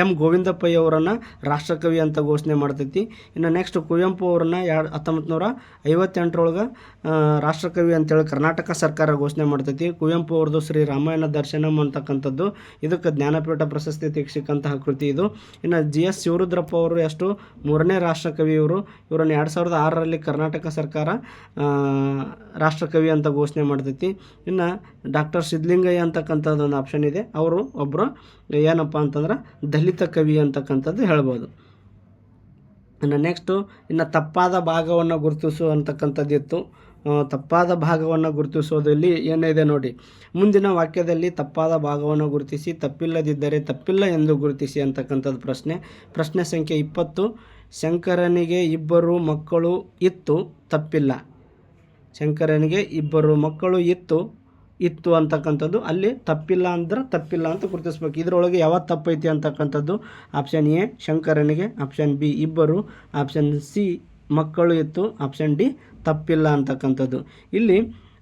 ಎಂ ಗೋವಿಂದಪ್ಪಯ್ಯ ಅವರನ್ನು ರಾಷ್ಟ್ರಕವಿ ಅಂತ ಘೋಷಣೆ ಮಾಡ್ತೈತಿ. ಇನ್ನು ನೆಕ್ಸ್ಟ್ ಕುವೆಂಪು ಅವರನ್ನು ಎರಡು ಹತ್ತೊಂಬತ್ತು ನೂರ ಐವತ್ತೆಂಟರೊಳಗೆ ರಾಷ್ಟ್ರಕವಿ ಅಂತೇಳಿ ಕರ್ನಾಟಕ ಸರ್ಕಾರ ಘೋಷಣೆ ಮಾಡ್ತೈತಿ. ಕುವೆಂಪು ಅವ್ರದ್ದು ಶ್ರೀ ರಾಮಾಯಣ ದರ್ಶನಂ ಅಂತಕ್ಕಂಥದ್ದು. ಇದಕ್ಕೆ ಜ್ಞಾನಪೀಠ ಪ್ರಶಸ್ತಿ ತೆಗೆಸಿಕ್ಕಂತಹ ಕೃತಿ ಇದು. ಇನ್ನು ಜಿ ಎಸ್ ಶಿವರುದ್ರಪ್ಪ ಅವರು ಎಷ್ಟು ಮೂರನೇ ರಾಷ್ಟ್ರಕವಿ ಇವರು ಇವರನ್ನು ಎರಡು ಸಾವಿರದ ಆರರಲ್ಲಿ ಕರ್ನಾಟಕ ಸರ್ಕಾರ ರಾಷ್ಟ್ರಕವಿ ಅಂತ ಘೋಷಣೆ ಮಾಡ್ತೈತಿ. ಇನ್ನು ಡಾಕ್ಟರ್ ಸಿದ್ಧಲಿಂಗಯ್ಯ ಅಂತಕ್ಕಂಥದ್ದು ಒಂದು ಆಪ್ಷನ್ ಇದೆ. ಅವರು ಒಬ್ಬರು ಏನಪ್ಪ ಅಂತಂದ್ರೆ ದಲಿತ ಕವಿ ಅಂತಕ್ಕಂಥದ್ದು ಹೇಳ್ಬೋದು. ಇನ್ನು ನೆಕ್ಸ್ಟು ಇನ್ನು ತಪ್ಪಾದ ಭಾಗವನ್ನು ಗುರುತಿಸು ಅಂತಕ್ಕಂಥದ್ದಿತ್ತು. ತಪ್ಪಾದ ಭಾಗವನ್ನು ಗುರುತಿಸೋದಲ್ಲಿ ಏನಿದೆ ನೋಡಿ. ಮುಂದಿನ ವಾಕ್ಯದಲ್ಲಿ ತಪ್ಪಾದ ಭಾಗವನ್ನು ಗುರುತಿಸಿ, ತಪ್ಪಿಲ್ಲದಿದ್ದರೆ ತಪ್ಪಿಲ್ಲ ಎಂದು ಗುರುತಿಸಿ ಅಂತಕ್ಕಂಥದ್ದು ಪ್ರಶ್ನೆ. ಪ್ರಶ್ನೆ ಸಂಖ್ಯೆ ಇಪ್ಪತ್ತು, ಶಂಕರನಿಗೆ ಇಬ್ಬರು ಮಕ್ಕಳು ಇತ್ತು, ತಪ್ಪಿಲ್ಲ. ಶಂಕರನಿಗೆ ಇಬ್ಬರು ಮಕ್ಕಳು ಇತ್ತು ಇತ್ತು ಅಂತಕ್ಕಂಥದ್ದು, ಅಲ್ಲಿ ತಪ್ಪಿಲ್ಲ ಅಂದ್ರೆ ತಪ್ಪಿಲ್ಲ ಅಂತ ಗುರುತಿಸ್ಬೇಕು. ಇದರೊಳಗೆ ಯಾವ ತಪ್ಪೈತಿ ಅಂತಕ್ಕಂಥದ್ದು ಆಪ್ಷನ್ ಎ ಶಂಕರನಿಗೆ ಆಪ್ಷನ್ ಬಿ ಇಬ್ಬರು ಆಪ್ಷನ್ ಸಿ ಮಕ್ಕಳು ಇತ್ತು ಆಪ್ಷನ್ ಡಿ ತಪ್ಪಿಲ್ಲ ಅಂತಕ್ಕಂಥದ್ದು. ಇಲ್ಲಿ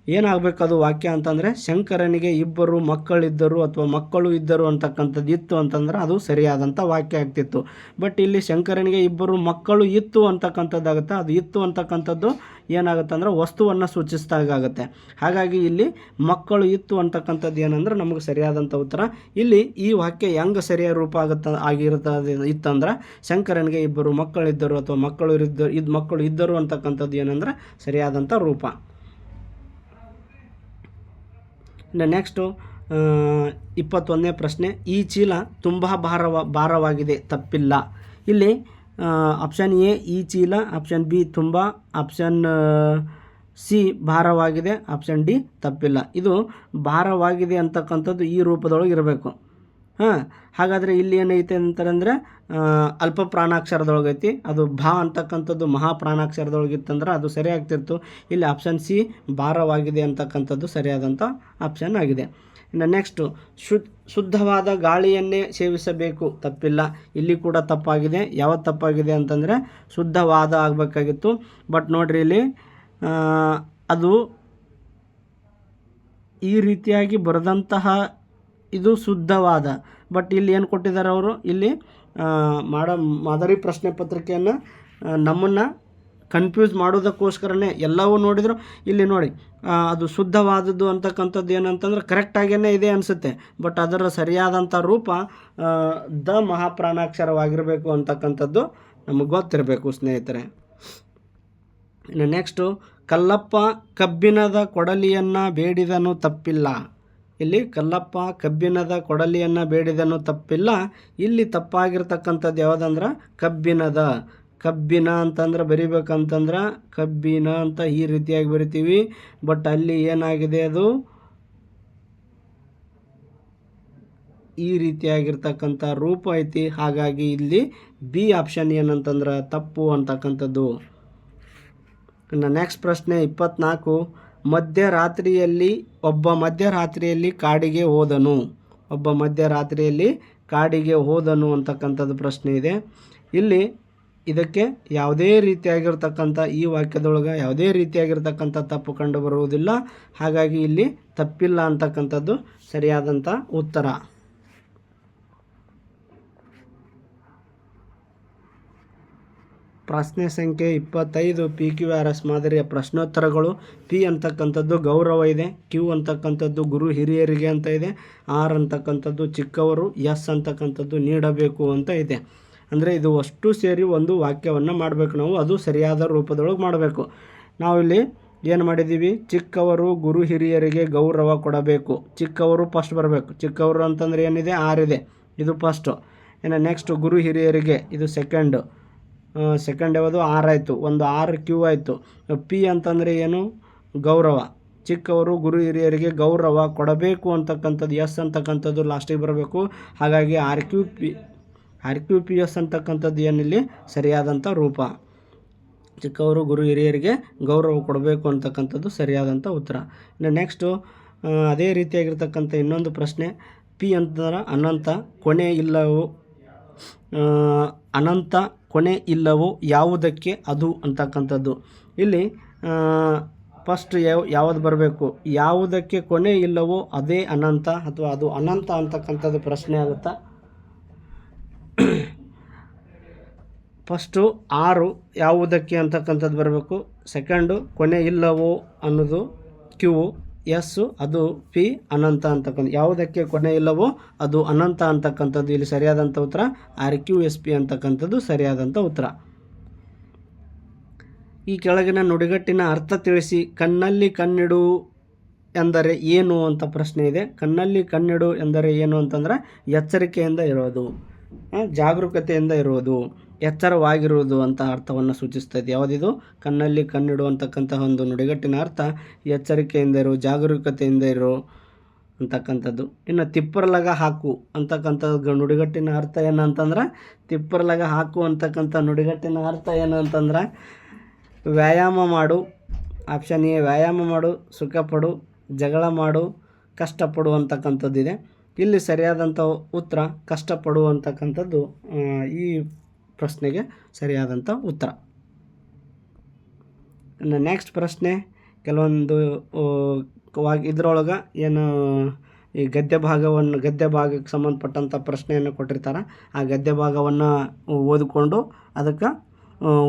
ಏನಾಗಬೇಕು ಅದು ವಾಕ್ಯ ಅಂತಂದರೆ, ಶಂಕರನಿಗೆ ಇಬ್ಬರು ಮಕ್ಕಳಿದ್ದರು ಅಥವಾ ಮಕ್ಕಳು ಇದ್ದರು ಅಂತಕ್ಕಂಥದ್ದು ಇತ್ತು ಅಂತಂದ್ರೆ ಅದು ಸರಿಯಾದಂಥ ವಾಕ್ಯ ಆಗ್ತಿತ್ತು. ಬಟ್ ಇಲ್ಲಿ ಶಂಕರನಿಗೆ ಇಬ್ಬರು ಮಕ್ಕಳು ಇತ್ತು ಅಂತಕ್ಕಂಥದ್ದಾಗುತ್ತೆ. ಅದು ಇತ್ತು ಅಂತಕ್ಕಂಥದ್ದು ಏನಾಗುತ್ತೆ ಅಂದ್ರೆ ವಸ್ತುವನ್ನು ಸೂಚಿಸಿದಾಗುತ್ತೆ ಹಾಗಾಗಿ ಇಲ್ಲಿ ಮಕ್ಕಳು ಇತ್ತು ಅಂತಕ್ಕಂಥದ್ದು ಏನಂದ್ರೆ ನಮಗೆ ಸರಿಯಾದಂಥ ಉತ್ತರ. ಇಲ್ಲಿ ಈ ವಾಕ್ಯ ಹೆಂಗೆ ಸರಿಯಾದ ರೂಪ ಆಗುತ್ತ ಆಗಿರ್ತದೆ ಇತ್ತಂದ್ರೆ, ಶಂಕರನಿಗೆ ಇಬ್ಬರು ಮಕ್ಕಳಿದ್ದರು ಅಥವಾ ಮಕ್ಕಳು ಇದ್ದರು ಇದು ಮಕ್ಕಳು ಇದ್ದರು ಅಂತಕ್ಕಂಥದ್ದು ಏನಂದ್ರೆ ಸರಿಯಾದಂಥ ರೂಪ. ನೆಕ್ಸ್ಟು ಇಪ್ಪತ್ತೊಂದನೇ ಪ್ರಶ್ನೆ, ಈ ಚೀಲ ತುಂಬ ಭಾರವ, ಭಾರವಾಗಿದೆ, ತಪ್ಪಿಲ್ಲ. ಇಲ್ಲಿ ಆಪ್ಷನ್ ಎ ಈ ಚೀಲ ಆಪ್ಷನ್ ಬಿ ತುಂಬ ಆಪ್ಷನ್ ಸಿ ಭಾರವಾಗಿದೆ ಆಪ್ಷನ್ ಡಿ ತಪ್ಪಿಲ್ಲ. ಇದು ಭಾರವಾಗಿದೆ ಅಂತಕ್ಕಂಥದ್ದು ಈ ರೂಪದೊಳಗೆ ಇರಬೇಕು. ಹಾಂ ಹಾಗಾದರೆ ಇಲ್ಲಿ ಏನೈತೆ ಅಂತಂದ್ರೆ ಆ, ಅಲ್ಪ ಪ್ರಾಣಾಕ್ಷರದೊಳಗೈತಿ. ಅದು ಭಾ ಅಂತಕ್ಕಂಥದ್ದು ಮಹಾ ಪ್ರಾಣಾಕ್ಷರದೊಳಗಿತ್ತಂದ್ರೆ ಅದು ಸರಿ ಆಗ್ತಿರ್ತು ಇಲ್ಲಿ ಆಪ್ಷನ್ ಸಿ ಭಾರವಾಗಿದೆ ಅಂತಕ್ಕಂಥದ್ದು ಸರಿಯಾದಂಥ ಆಪ್ಷನ್ ಆಗಿದೆ. ಇನ್ನು ನೆಕ್ಸ್ಟು ಶುದ್ಧ ಶುದ್ಧವಾದ ಗಾಳಿಯನ್ನೇ ಸೇವಿಸಬೇಕು. ತಪ್ಪಿಲ್ಲ. ಇಲ್ಲಿ ಕೂಡ ತಪ್ಪಾಗಿದೆ. ಯಾವ ತಪ್ಪಾಗಿದೆ ಅಂತಂದರೆ ಶುದ್ಧವಾದ ಆಗಬೇಕಾಗಿತ್ತು. ಬಟ್ ನೋಡ್ರಿ ಇಲ್ಲಿ ಅದು ಈ ರೀತಿಯಾಗಿ ಬರೆದಂತಹ ಇದು ಶುದ್ಧವಾದ. ಬಟ್ ಇಲ್ಲಿ ಏನು ಕೊಟ್ಟಿದ್ದಾರೆ ಅವರು? ಇಲ್ಲಿ ಮಾಡ ಮಾದರಿ ಪ್ರಶ್ನೆ ಪತ್ರಿಕೆಯನ್ನು ನಮ್ಮನ್ನು ಕನ್ಫ್ಯೂಸ್ ಮಾಡೋದಕ್ಕೋಸ್ಕರನೇ ಎಲ್ಲವೂ ನೋಡಿದ್ರು. ಇಲ್ಲಿ ನೋಡಿ ಅದು ಶುದ್ಧವಾದದ್ದು ಅಂತಕ್ಕಂಥದ್ದು ಏನಂತಂದ್ರೆ ಕರೆಕ್ಟಾಗೇ ಇದೆ ಅನಿಸುತ್ತೆ. ಬಟ್ ಅದರ ಸರಿಯಾದಂಥ ರೂಪ ದ ಮಹಾಪ್ರಾಣಾಕ್ಷರವಾಗಿರಬೇಕು ಅಂತಕ್ಕಂಥದ್ದು ನಮಗೆ ಗೊತ್ತಿರಬೇಕು ಸ್ನೇಹಿತರೆ. ಇನ್ನು ನೆಕ್ಸ್ಟು ಕಲ್ಲಪ್ಪ ಕಬ್ಬಿಣದ ಕೊಡಲಿಯನ್ನು ಬೇಡಿದನು ತಪ್ಪಿಲ್ಲ. ಇಲ್ಲಿ ಕಲ್ಲಪ್ಪ ಕಬ್ಬಿಣದ ಕೊಡಲಿಯನ್ನು ಬೇಡಿದನು ತಪ್ಪಿಲ್ಲ. ಇಲ್ಲಿ ತಪ್ಪಾಗಿರ್ತಕ್ಕಂಥದ್ದು ಯಾವುದಂದ್ರೆ ಕಬ್ಬಿಣದ. ಕಬ್ಬಿನ ಅಂತಂದ್ರೆ ಬರಿಬೇಕಂತಂದ್ರೆ ಕಬ್ಬಿನ ಅಂತ ಈ ರೀತಿಯಾಗಿ ಬರಿತೀವಿ. ಬಟ್ ಅಲ್ಲಿ ಏನಾಗಿದೆ ಅದು? ಈ ರೀತಿಯಾಗಿರ್ತಕ್ಕಂಥ ರೂಪ ಐತಿ. ಹಾಗಾಗಿ ಇಲ್ಲಿ ಬಿ ಆಪ್ಷನ್ ಏನಂತಂದ್ರೆ ತಪ್ಪು ಅಂತಕ್ಕಂಥದ್ದು. ಇನ್ನು ನೆಕ್ಸ್ಟ್ ಪ್ರಶ್ನೆ ಇಪ್ಪತ್ನಾಲ್ಕು. ಮಧ್ಯರಾತ್ರಿಯಲ್ಲಿ ಒಬ್ಬ ಮಧ್ಯರಾತ್ರಿಯಲ್ಲಿ ಕಾಡಿಗೆ ಹೋದನು. ಒಬ್ಬ ಮಧ್ಯರಾತ್ರಿಯಲ್ಲಿ ಕಾಡಿಗೆ ಹೋದನು ಅಂತಕ್ಕಂಥದ್ದು ಪ್ರಶ್ನೆ ಇದೆ. ಇಲ್ಲಿ ಇದಕ್ಕೆ ಯಾವುದೇ ರೀತಿಯಾಗಿರ್ತಕ್ಕಂಥ ಈ ವಾಕ್ಯದೊಳಗೆ ಯಾವುದೇ ರೀತಿಯಾಗಿರ್ತಕ್ಕಂಥ ತಪ್ಪು ಕಂಡು ಬರುವುದಿಲ್ಲ ಹಾಗಾಗಿ ಇಲ್ಲಿ ತಪ್ಪಿಲ್ಲ ಅಂತಕ್ಕಂಥದ್ದು ಸರಿಯಾದಂಥ ಉತ್ತರ. ಪ್ರಶ್ನೆ ಸಂಖ್ಯೆ ಇಪ್ಪತ್ತೈದು. ಪಿ ಕ್ಯೂ ಆರ್ ಎಸ್ ಮಾದರಿಯ ಪ್ರಶ್ನೋತ್ತರಗಳು. ಪಿ ಅಂತಕ್ಕಂಥದ್ದು ಗೌರವ ಇದೆ. ಕ್ಯೂ ಅಂತಕ್ಕಂಥದ್ದು ಗುರು ಹಿರಿಯರಿಗೆ ಅಂತ ಇದೆ. ಆರ್ ಅಂತಕ್ಕಂಥದ್ದು ಚಿಕ್ಕವರು. ಎಸ್ ಅಂತಕ್ಕಂಥದ್ದು ನೀಡಬೇಕು ಅಂತ ಇದೆ. ಅಂದರೆ ಇದು ಅಷ್ಟು ಸೇರಿ ಒಂದು ವಾಕ್ಯವನ್ನು ಮಾಡಬೇಕು ನಾವು. ಅದು ಸರಿಯಾದ ರೂಪದೊಳಗೆ ಮಾಡಬೇಕು. ನಾವಿಲ್ಲಿ ಏನು ಮಾಡಿದ್ದೀವಿ ಚಿಕ್ಕವರು ಗುರು ಹಿರಿಯರಿಗೆ ಗೌರವ ಕೊಡಬೇಕು. ಚಿಕ್ಕವರು ಫಸ್ಟ್ ಬರಬೇಕು. ಚಿಕ್ಕವರು ಅಂತಂದರೆ ಏನಿದೆ? ಆರಿದೆ ಇದು. ಫಸ್ಟು ಇನ್ನು ನೆಕ್ಸ್ಟ್ ಗುರು ಹಿರಿಯರಿಗೆ. ಇದು ಸೆಕೆಂಡು ಸೆಕೆಂಡ್ ಯಾವುದು? ಆರ್ ಆಯಿತು. ಒಂದು ಆರ್ ಕ್ಯೂ ಆಯಿತು. ಪಿ ಅಂತಂದರೆ ಏನು? ಗೌರವ. ಚಿಕ್ಕವರು, ಗುರು ಹಿರಿಯರಿಗೆ ಗೌರವ ಕೊಡಬೇಕು ಅಂತಕ್ಕಂಥದ್ದು ಎಸ್ ಅಂತಕ್ಕಂಥದ್ದು ಲಾಸ್ಟಿಗೆ ಬರಬೇಕು. ಹಾಗಾಗಿ R Q P R Q P S ಅಂತಕ್ಕಂಥದ್ದು ಏನಿಲ್ಲಿ? ಸರಿಯಾದಂಥ ರೂಪ. ಚಿಕ್ಕವರು, ಗುರು ಹಿರಿಯರಿಗೆ ಗೌರವ ಕೊಡಬೇಕು ಅಂತಕ್ಕಂಥದ್ದು ಸರಿಯಾದಂಥ ಉತ್ತರ. ಇನ್ನು ನೆಕ್ಸ್ಟು ಅದೇ ರೀತಿಯಾಗಿರ್ತಕ್ಕಂಥ ಇನ್ನೊಂದು ಪ್ರಶ್ನೆ. ಪಿ ಅಂತಂದ್ರೆ ಅನಂತ, ಕೊನೆ ಇಲ್ಲವು? ಅನಂತ ಕೊನೆ ಇಲ್ಲವೋ ಯಾವುದಕ್ಕೆ ಅದು ಅಂತಕ್ಕಂಥದ್ದು. ಇಲ್ಲಿ ಫಸ್ಟ್ ಯಾವ, ಯಾವುದು ಬರಬೇಕು? ಯಾವುದಕ್ಕೆ ಕೊನೆ ಇಲ್ಲವೋ ಅದೇ ಅನಂತ ಅಥವಾ ಅದು ಅನಂತ ಅಂತಕ್ಕಂಥದ್ದು ಪ್ರಶ್ನೆ ಆಗುತ್ತಾ? ಫಸ್ಟು ಆರು ಯಾವುದಕ್ಕೆ ಅಂತಕ್ಕಂಥದ್ದು ಬರಬೇಕು? ಸೆಕೆಂಡು ಕೊನೆ ಇಲ್ಲವೋ ಅನ್ನೋದು, ಕ್ಯೂ ಎಸ್ಸು ಅದು ಪಿ, ಅನಂತ ಅಂತಕ್ಕಂಥ ಯಾವುದಕ್ಕೆ ಕೊನೆ ಇಲ್ಲವೋ ಅದು ಅನಂತ ಅಂತಕ್ಕಂಥದ್ದು. ಇಲ್ಲಿ ಸರಿಯಾದಂಥ ಉತ್ತರ, ಆರ್ ಕ್ಯೂ ಎಸ್ ಪಿ ಅಂತಕ್ಕಂಥದ್ದು ಸರಿಯಾದಂಥ ಉತ್ತರ. ಈ ಕೆಳಗಿನ ನುಡಿಗಟ್ಟಿನ ಅರ್ಥ ತಿಳಿಸಿ, ಕಣ್ಣಲ್ಲಿ ಕಣ್ಣಿಡು ಎಂದರೆ ಏನು ಅಂತ ಪ್ರಶ್ನೆ ಇದೆ. ಕಣ್ಣಲ್ಲಿ ಕಣ್ಣಿಡು ಎಂದರೆ ಏನು ಅಂತಂದ್ರೆ ಎಚ್ಚರಿಕೆಯಿಂದ ಇರೋದು ಜಾಗರೂಕತೆಯಿಂದ ಇರುವುದು ಎಚ್ಚರವಾಗಿರುವುದು ಅಂತ ಅರ್ಥವನ್ನು ಸೂಚಿಸ್ತದೆ ಯಾವುದಿದು? ಕಣ್ಣಲ್ಲಿ ಕಣ್ಣಿಡು ಅಂತಕ್ಕಂತಹ ಒಂದು ನುಡಿಗಟ್ಟಿನ ಅರ್ಥ. ಎಚ್ಚರಿಕೆಯಿಂದ ಇರು, ಜಾಗರೂಕತೆಯಿಂದ ಇರು ಅಂತಕ್ಕಂಥದ್ದು. ಇನ್ನು ತಿಪ್ಪರ್ಲಗ ಹಾಕು ಅಂತಕ್ಕಂಥ ನುಡಿಗಟ್ಟಿನ ಅರ್ಥ ಏನಂತಂದ್ರೆ, ತಿಪ್ಪರ್ಲಗ ಹಾಕು ಅಂತಕ್ಕಂಥ ನುಡಿಗಟ್ಟಿನ ಅರ್ಥ ಏನಂತಂದ್ರೆ, ವ್ಯಾಯಾಮ ಮಾಡು, ಆಪ್ಷನ್ ಎ, ವ್ಯಾಯಾಮ ಮಾಡು, ಸುಖಪಡು, ಜಗಳ ಮಾಡು, ಕಷ್ಟಪಡು ಅಂತಕ್ಕಂಥದ್ದಿದೆ. ಇಲ್ಲಿ ಸರಿಯಾದಂಥ ಉತ್ತರ ಕಷ್ಟಪಡು ಅಂತಕ್ಕಂಥದ್ದು ಈ ಪ್ರಶ್ನೆಗೆ ಸರಿಯಾದಂಥ ಉತ್ತರ. ಇನ್ನು ನೆಕ್ಸ್ಟ್ ಪ್ರಶ್ನೆ, ಕೆಲವೊಂದು ವಾಗಿ, ಇದ್ರೊಳಗೆ ಏನು ಈ ಗದ್ಯ ಭಾಗವನ್ನು, ಗದ್ಯ ಭಾಗಕ್ಕೆ ಸಂಬಂಧಪಟ್ಟಂಥ ಪ್ರಶ್ನೆಯನ್ನು ಕೊಟ್ಟಿರ್ತಾರೆ, ಆ ಗದ್ಯ ಭಾಗವನ್ನು ಓದಿಕೊಂಡು ಅದಕ್ಕೆ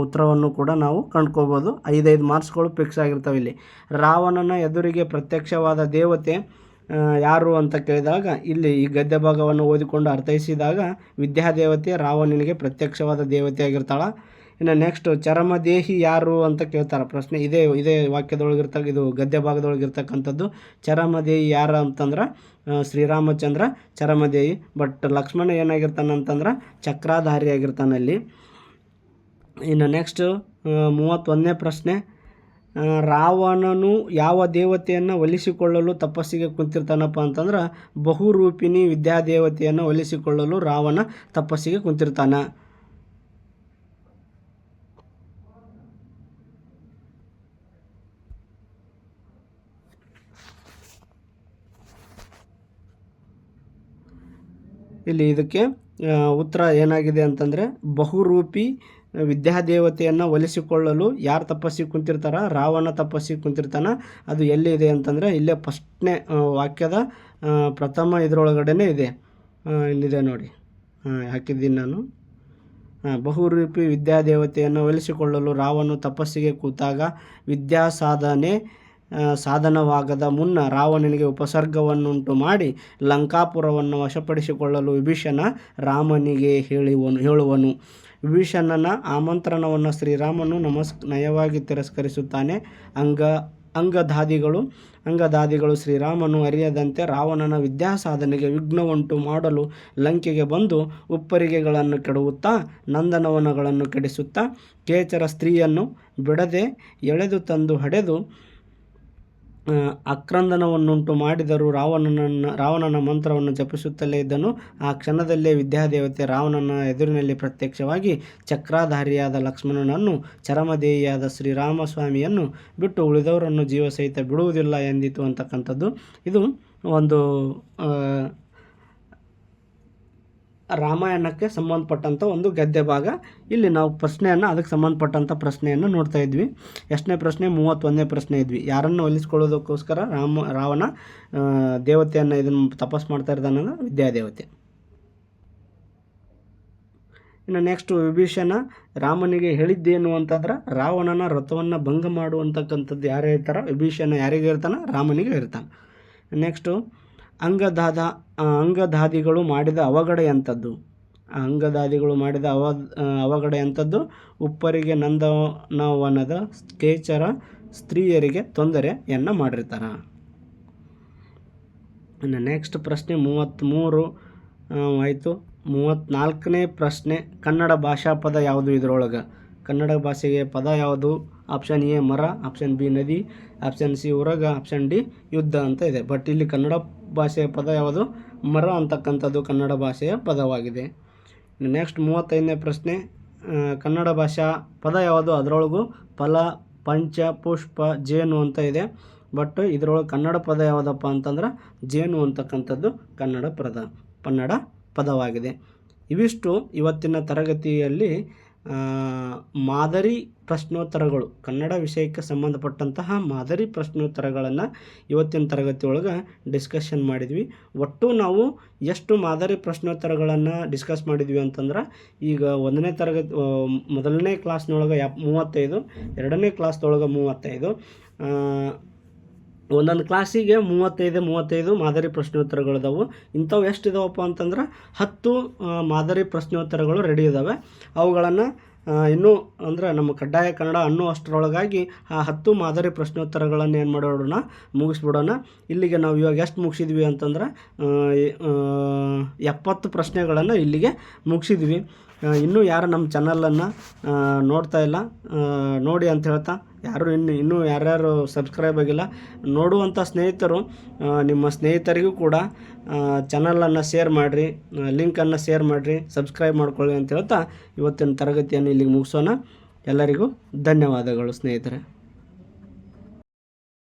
ಉತ್ತರವನ್ನು ಕೂಡ ನಾವು ಕಂಡ್ಕೋಬೋದು. ಐದೈದು ಮಾರ್ಕ್ಸ್ಗಳು ಫಿಕ್ಸ್ ಆಗಿರ್ತವೆ ಇಲ್ಲಿ. ರಾವಣನ ಎದುರಿಗೆ ಪ್ರತ್ಯಕ್ಷವಾದ ದೇವತೆ ಯಾರು ಅಂತ ಕೇಳಿದಾಗ, ಇಲ್ಲಿ ಈ ಗದ್ಯ ಭಾಗವನ್ನು ಓದಿಕೊಂಡು ಅರ್ಥೈಸಿದಾಗ, ವಿದ್ಯಾದೇವತೆ ರಾವಣನಿಗೆ ಪ್ರತ್ಯಕ್ಷವಾದ ದೇವತೆ ಆಗಿರ್ತಾಳೆ ಇನ್ನು ನೆಕ್ಸ್ಟ್ ಚರಮದೇಹಿ ಯಾರು ಅಂತ ಕೇಳ್ತಾರೆ. ಪ್ರಶ್ನೆ ಇದೇ ಇದೇ ವಾಕ್ಯದೊಳಗಿರ್ತ ಇದು ಗದ್ಯ ಭಾಗದೊಳಗಿರ್ತಕ್ಕಂಥದ್ದು. ಚರಮದೇಹಿ ಯಾರು ಅಂತಂದ್ರೆ ಶ್ರೀರಾಮಚಂದ್ರ ಚರಮದೇಹಿ. ಬಟ್ ಲಕ್ಷ್ಮಣ ಏನಾಗಿರ್ತಾನೆ ಅಂತಂದ್ರೆ ಚಕ್ರಾಧಾರಿ ಆಗಿರ್ತಾನಲ್ಲಿ ಇನ್ನು ನೆಕ್ಸ್ಟು ಮೂವತ್ತೊಂದನೇ ಪ್ರಶ್ನೆ. ರಾವಣನು ಯಾವ ದೇವತೆಯನ್ನು ಒಲಿಸಿಕೊಳ್ಳಲು ತಪಸ್ಸಿಗೆ ಕುಂತಿರ್ತಾನಪ್ಪ ಅಂತಂದ್ರೆ ಬಹುರೂಪಿಣಿ ವಿದ್ಯಾದೇವತೆಯನ್ನು ಒಲಿಸಿಕೊಳ್ಳಲು ರಾವಣ ತಪಸ್ಸಿಗೆ ಕುಂತಿರ್ತಾನೆ. ಇಲ್ಲಿ ಇದಕ್ಕೆ ಉತ್ತರ ಏನಾಗಿದೆ ಅಂತಂದರೆ ಬಹುರೂಪಿ ವಿದ್ಯಾದೇವತೆಯನ್ನು ಒಲಿಸಿಕೊಳ್ಳಲು ಯಾರು ತಪಸ್ಸಿಗೆ ಕುಂತಿರ್ತಾರ? ರಾವಣ ತಪಸ್ಸಿಗೆ ಕುಂತಿರ್ತಾನ. ಅದು ಎಲ್ಲಿದೆ ಅಂತಂದರೆ ಇಲ್ಲೇ ಫಸ್ಟ್ನೇ ವಾಕ್ಯದ ಪ್ರಥಮ ಇದರೊಳಗಡೆನೇ ಇದೆ. ಇಲ್ಲಿದೆ ನೋಡಿ. ಹಾಕಿದ್ದೀನಿ ನಾನು. ಬಹುರೂಪಿ ವಿದ್ಯಾದೇವತೆಯನ್ನು ಒಲಿಸಿಕೊಳ್ಳಲು ರಾವನು ತಪಸ್ಸಿಗೆ ಕೂತಾಗ ವಿದ್ಯಾ ಸಾಧನೆ ಸಾಧನವಾಗದ ಮುನ್ನ ರಾವಣನಿಗೆ ಉಪಸರ್ಗವನ್ನುಂಟು ಮಾಡಿ ಲಂಕಾಪುರವನ್ನು ವಶಪಡಿಸಿಕೊಳ್ಳಲು ವಿಭೀಷಣ ರಾಮನಿಗೆ ಹೇಳಿವನು ಹೇಳುವನು. ವಿಭೀಷಣನ ಆಮಂತ್ರಣವನ್ನು ಶ್ರೀರಾಮನು ನಮಸ್ ನಯವಾಗಿ ತಿರಸ್ಕರಿಸುತ್ತಾನೆ. ಅಂಗ ಅಂಗದಾದಿಗಳು ಅಂಗದಾದಿಗಳು ಶ್ರೀರಾಮನು ಅರಿಯದಂತೆ ರಾವಣನ ವಿದ್ಯಾಸಾಧನೆಗೆ ಉಂಟು ಮಾಡಲು ಲಂಕೆಗೆ ಬಂದು ಉಪ್ಪರಿಗೆಗಳನ್ನು ಕೆಡವುತ್ತಾ, ನಂದನವನಗಳನ್ನು ಕೆಡಿಸುತ್ತಾ, ಕೇಚರ ಸ್ತ್ರೀಯನ್ನು ಬಿಡದೆ ಎಳೆದು ತಂದು ಹಡೆದು ಆಕ್ರಂದನವನ್ನುಂಟು ಮಾಡಿದರೂ ರಾವಣನನ್ನು, ರಾವಣನ ಮಂತ್ರವನ್ನು ಜಪಿಸುತ್ತಲೇ ಇದ್ದನು. ಆ ಕ್ಷಣದಲ್ಲೇ ವಿದ್ಯಾದೇವತೆ ರಾವಣನ ಎದುರಿನಲ್ಲಿ ಪ್ರತ್ಯಕ್ಷವಾಗಿ ಚಕ್ರಾಧಾರಿಯಾದ ಲಕ್ಷ್ಮಣನನ್ನು, ಚರಮದೇಹಿಯಾದ ಶ್ರೀರಾಮಸ್ವಾಮಿಯನ್ನು ಬಿಟ್ಟು ಉಳಿದವರನ್ನು ಜೀವಸಹಿತ ಬಿಡುವುದಿಲ್ಲ ಎಂದಿತು ಅಂತಕ್ಕಂಥದ್ದು. ಇದು ಒಂದು ರಾಮಾಯಣಕ್ಕೆ ಸಂಬಂಧಪಟ್ಟಂಥ ಒಂದು ಗದ್ಯ ಭಾಗ. ಇಲ್ಲಿ ನಾವು ಪ್ರಶ್ನೆಯನ್ನು, ಅದಕ್ಕೆ ಸಂಬಂಧಪಟ್ಟಂಥ ಪ್ರಶ್ನೆಯನ್ನು ನೋಡ್ತಾ ಇದ್ವಿ. ಎಷ್ಟನೇ ಪ್ರಶ್ನೆ, ಮೂವತ್ತೊಂದನೇ ಪ್ರಶ್ನೆ ಇದ್ವಿ. ಯಾರನ್ನು ಒಲಿಸ್ಕೊಳ್ಳೋದಕ್ಕೋಸ್ಕರ ರಾಮ, ರಾವಣ ದೇವತೆಯನ್ನು ಇದನ್ನು ತಪಸ್ ಮಾಡ್ತಾ ಇದ್ದಾನಂದ್ರೆ ವಿದ್ಯಾದೇವತೆ. ಇನ್ನು ನೆಕ್ಸ್ಟ್ ವಿಭೀಷಣ, ರಾಮನಿಗೆ ಹೇಳಿದ್ದೇನು ಅಂತಂದ್ರೆ, ರಾವಣನ ರಥವನ್ನು ಭಂಗ ಮಾಡುವಂತಕ್ಕಂಥದ್ದು ಯಾರು ಹೇಳ್ತಾರೋ? ವಿಭೀಷಣ ಯಾರಿಗೆ ಹೇಳ್ತಾನೆ? ರಾಮನಿಗೆ ಹೇಳ್ತಾನೆ. ನೆಕ್ಸ್ಟು ಅಂಗದಾದ ಆ, ಅಂಗದಾದಿಗಳು ಮಾಡಿದ ಅವಘಡ ಎಂಥದ್ದು ಆ ಅಂಗದಾದಿಗಳು ಮಾಡಿದ ಅವ ಅವಘಡ ಎಂಥದ್ದು ಉಪ್ಪರಿಗೆ ನಂದನವನದ ಕೇಚರ ಸ್ತ್ರೀಯರಿಗೆ ತೊಂದರೆಯನ್ನು ಮಾಡಿರ್ತಾರೆ. ಇನ್ನು ನೆಕ್ಸ್ಟ್ ಪ್ರಶ್ನೆ ಮೂವತ್ತ್ಮೂರು ಆಯಿತು. ಮೂವತ್ತ್ನಾಲ್ಕನೇ ಪ್ರಶ್ನೆ ಕನ್ನಡ ಭಾಷಾ ಪದ ಯಾವುದು ಇದರೊಳಗೆ? ಕನ್ನಡ ಭಾಷೆಗೆ ಪದ ಯಾವುದು? ಆಪ್ಷನ್ ಎ ಮರ ಆಪ್ಷನ್ ಬಿ ನದಿ ಆಪ್ಷನ್ ಸಿ ಉರಗ ಆಪ್ಷನ್ ಡಿ ಯುದ್ಧ ಅಂತ ಇದೆ. ಬಟ್ ಇಲ್ಲಿ ಕನ್ನಡ ಭಾಷೆಯ ಪದ ಯಾವುದು? ಮರ ಅಂತಕ್ಕಂಥದ್ದು ಕನ್ನಡ ಭಾಷೆಯ ಪದವಾಗಿದೆ. ನೆಕ್ಸ್ಟ್ ಮೂವತ್ತೈದನೇ ಪ್ರಶ್ನೆ ಕನ್ನಡ ಭಾಷಾ ಪದ ಯಾವುದು? ಅದರೊಳಗೂ ಫಲ, ಪಂಚ, ಪುಷ್ಪ, ಜೇನು ಅಂತ ಇದೆ. ಬಟ್ ಇದರೊಳಗೆ ಕನ್ನಡ ಪದ ಯಾವುದಪ್ಪ ಅಂತಂದ್ರೆ ಜೇನು ಅಂತಕ್ಕಂಥದ್ದು ಕನ್ನಡ ಪದ, ಕನ್ನಡ ಪದವಾಗಿದೆ. ಇವಿಷ್ಟು ಇವತ್ತಿನ ತರಗತಿಯಲ್ಲಿ ಮಾದರಿ ಪ್ರಶ್ನೋತ್ತರಗಳು, ಕನ್ನಡ ವಿಷಯಕ್ಕೆ ಸಂಬಂಧಪಟ್ಟಂತಹ ಮಾದರಿ ಪ್ರಶ್ನೋತ್ತರಗಳನ್ನು ಇವತ್ತಿನ ತರಗತಿಯೊಳಗೆ ಡಿಸ್ಕಷನ್ ಮಾಡಿದ್ವಿ. ಒಟ್ಟು ನಾವು ಎಷ್ಟು ಮಾದರಿ ಪ್ರಶ್ನೋತ್ತರಗಳನ್ನು ಡಿಸ್ಕಸ್ ಮಾಡಿದ್ವಿ ಅಂತಂದ್ರೆ, ಈಗ ಒಂದನೇ ತರಗತಿ ಮೊದಲನೇ ಕ್ಲಾಸ್ನೊಳಗೆ ಯಾ, ಮೂವತ್ತೈದು, ಎರಡನೇ ಕ್ಲಾಸ್ದೊಳಗೆ ಮೂವತ್ತೈದು ಒಂದೊಂದು ಕ್ಲಾಸಿಗೆ ಮೂವತ್ತೈದು ಮೂವತ್ತೈದು ಮಾದರಿ ಪ್ರಶ್ನೋತ್ತರಗಳಿದಾವು. ಇಂಥವು ಎಷ್ಟು ಇದಾವಪ್ಪ ಅಂತಂದ್ರೆ ಹತ್ತು ಮಾದರಿ ಪ್ರಶ್ನೋತ್ತರಗಳು ರೆಡಿ ಇದ್ದಾವೆ ಅವುಗಳನ್ನು ಇನ್ನೂ ಅಂದರೆ ನಮ್ಮ ಕಡ್ಡಾಯ ಕನ್ನಡ ಅನ್ನೋ ಅಷ್ಟರೊಳಗಾಗಿ ಆ ಹತ್ತು ಮಾದರಿ ಪ್ರಶ್ನೋತ್ತರಗಳನ್ನು ಏನು ಮಾಡೋಣ ಮುಗಿಸ್ಬಿಡೋಣ. ಇಲ್ಲಿಗೆ ನಾವು ಇವಾಗ ಎಷ್ಟು ಮುಗಿಸಿದ್ವಿ ಅಂತಂದ್ರೆ ಎಪ್ಪತ್ತು ಪ್ರಶ್ನೆಗಳನ್ನು ಇಲ್ಲಿಗೆ ಮುಗಿಸಿದ್ವಿ. ಇನ್ನೂ ಯಾರು ನಮ್ಮ ಚಾನಲನ್ನು ನೋಡ್ತಾ ಇಲ್ಲ. ನೋಡಿ ಅಂತ ಹೇಳ್ತಾ, ಯಾರು ಇನ್ನು, ಇನ್ನೂ ಯಾರ್ಯಾರು ಸಬ್ಸ್ಕ್ರೈಬ್ ಆಗಿಲ್ಲ ನೋಡುವಂಥ ಸ್ನೇಹಿತರು ನಿಮ್ಮ ಸ್ನೇಹಿತರಿಗೂ ಕೂಡ ಚಾನಲನ್ನು ಶೇರ್ ಮಾಡಿರಿ ಲಿಂಕನ್ನು ಶೇರ್ ಮಾಡಿರಿ ಸಬ್ಸ್ಕ್ರೈಬ್ ಮಾಡ್ಕೊಳ್ಳಿ ಅಂತ ಹೇಳ್ತಾ, ಇವತ್ತಿನ ತರಗತಿಯನ್ನು ಇಲ್ಲಿಗೆ ಮುಗಿಸೋಣ. ಎಲ್ಲರಿಗೂ ಧನ್ಯವಾದಗಳು ಸ್ನೇಹಿತರೆ.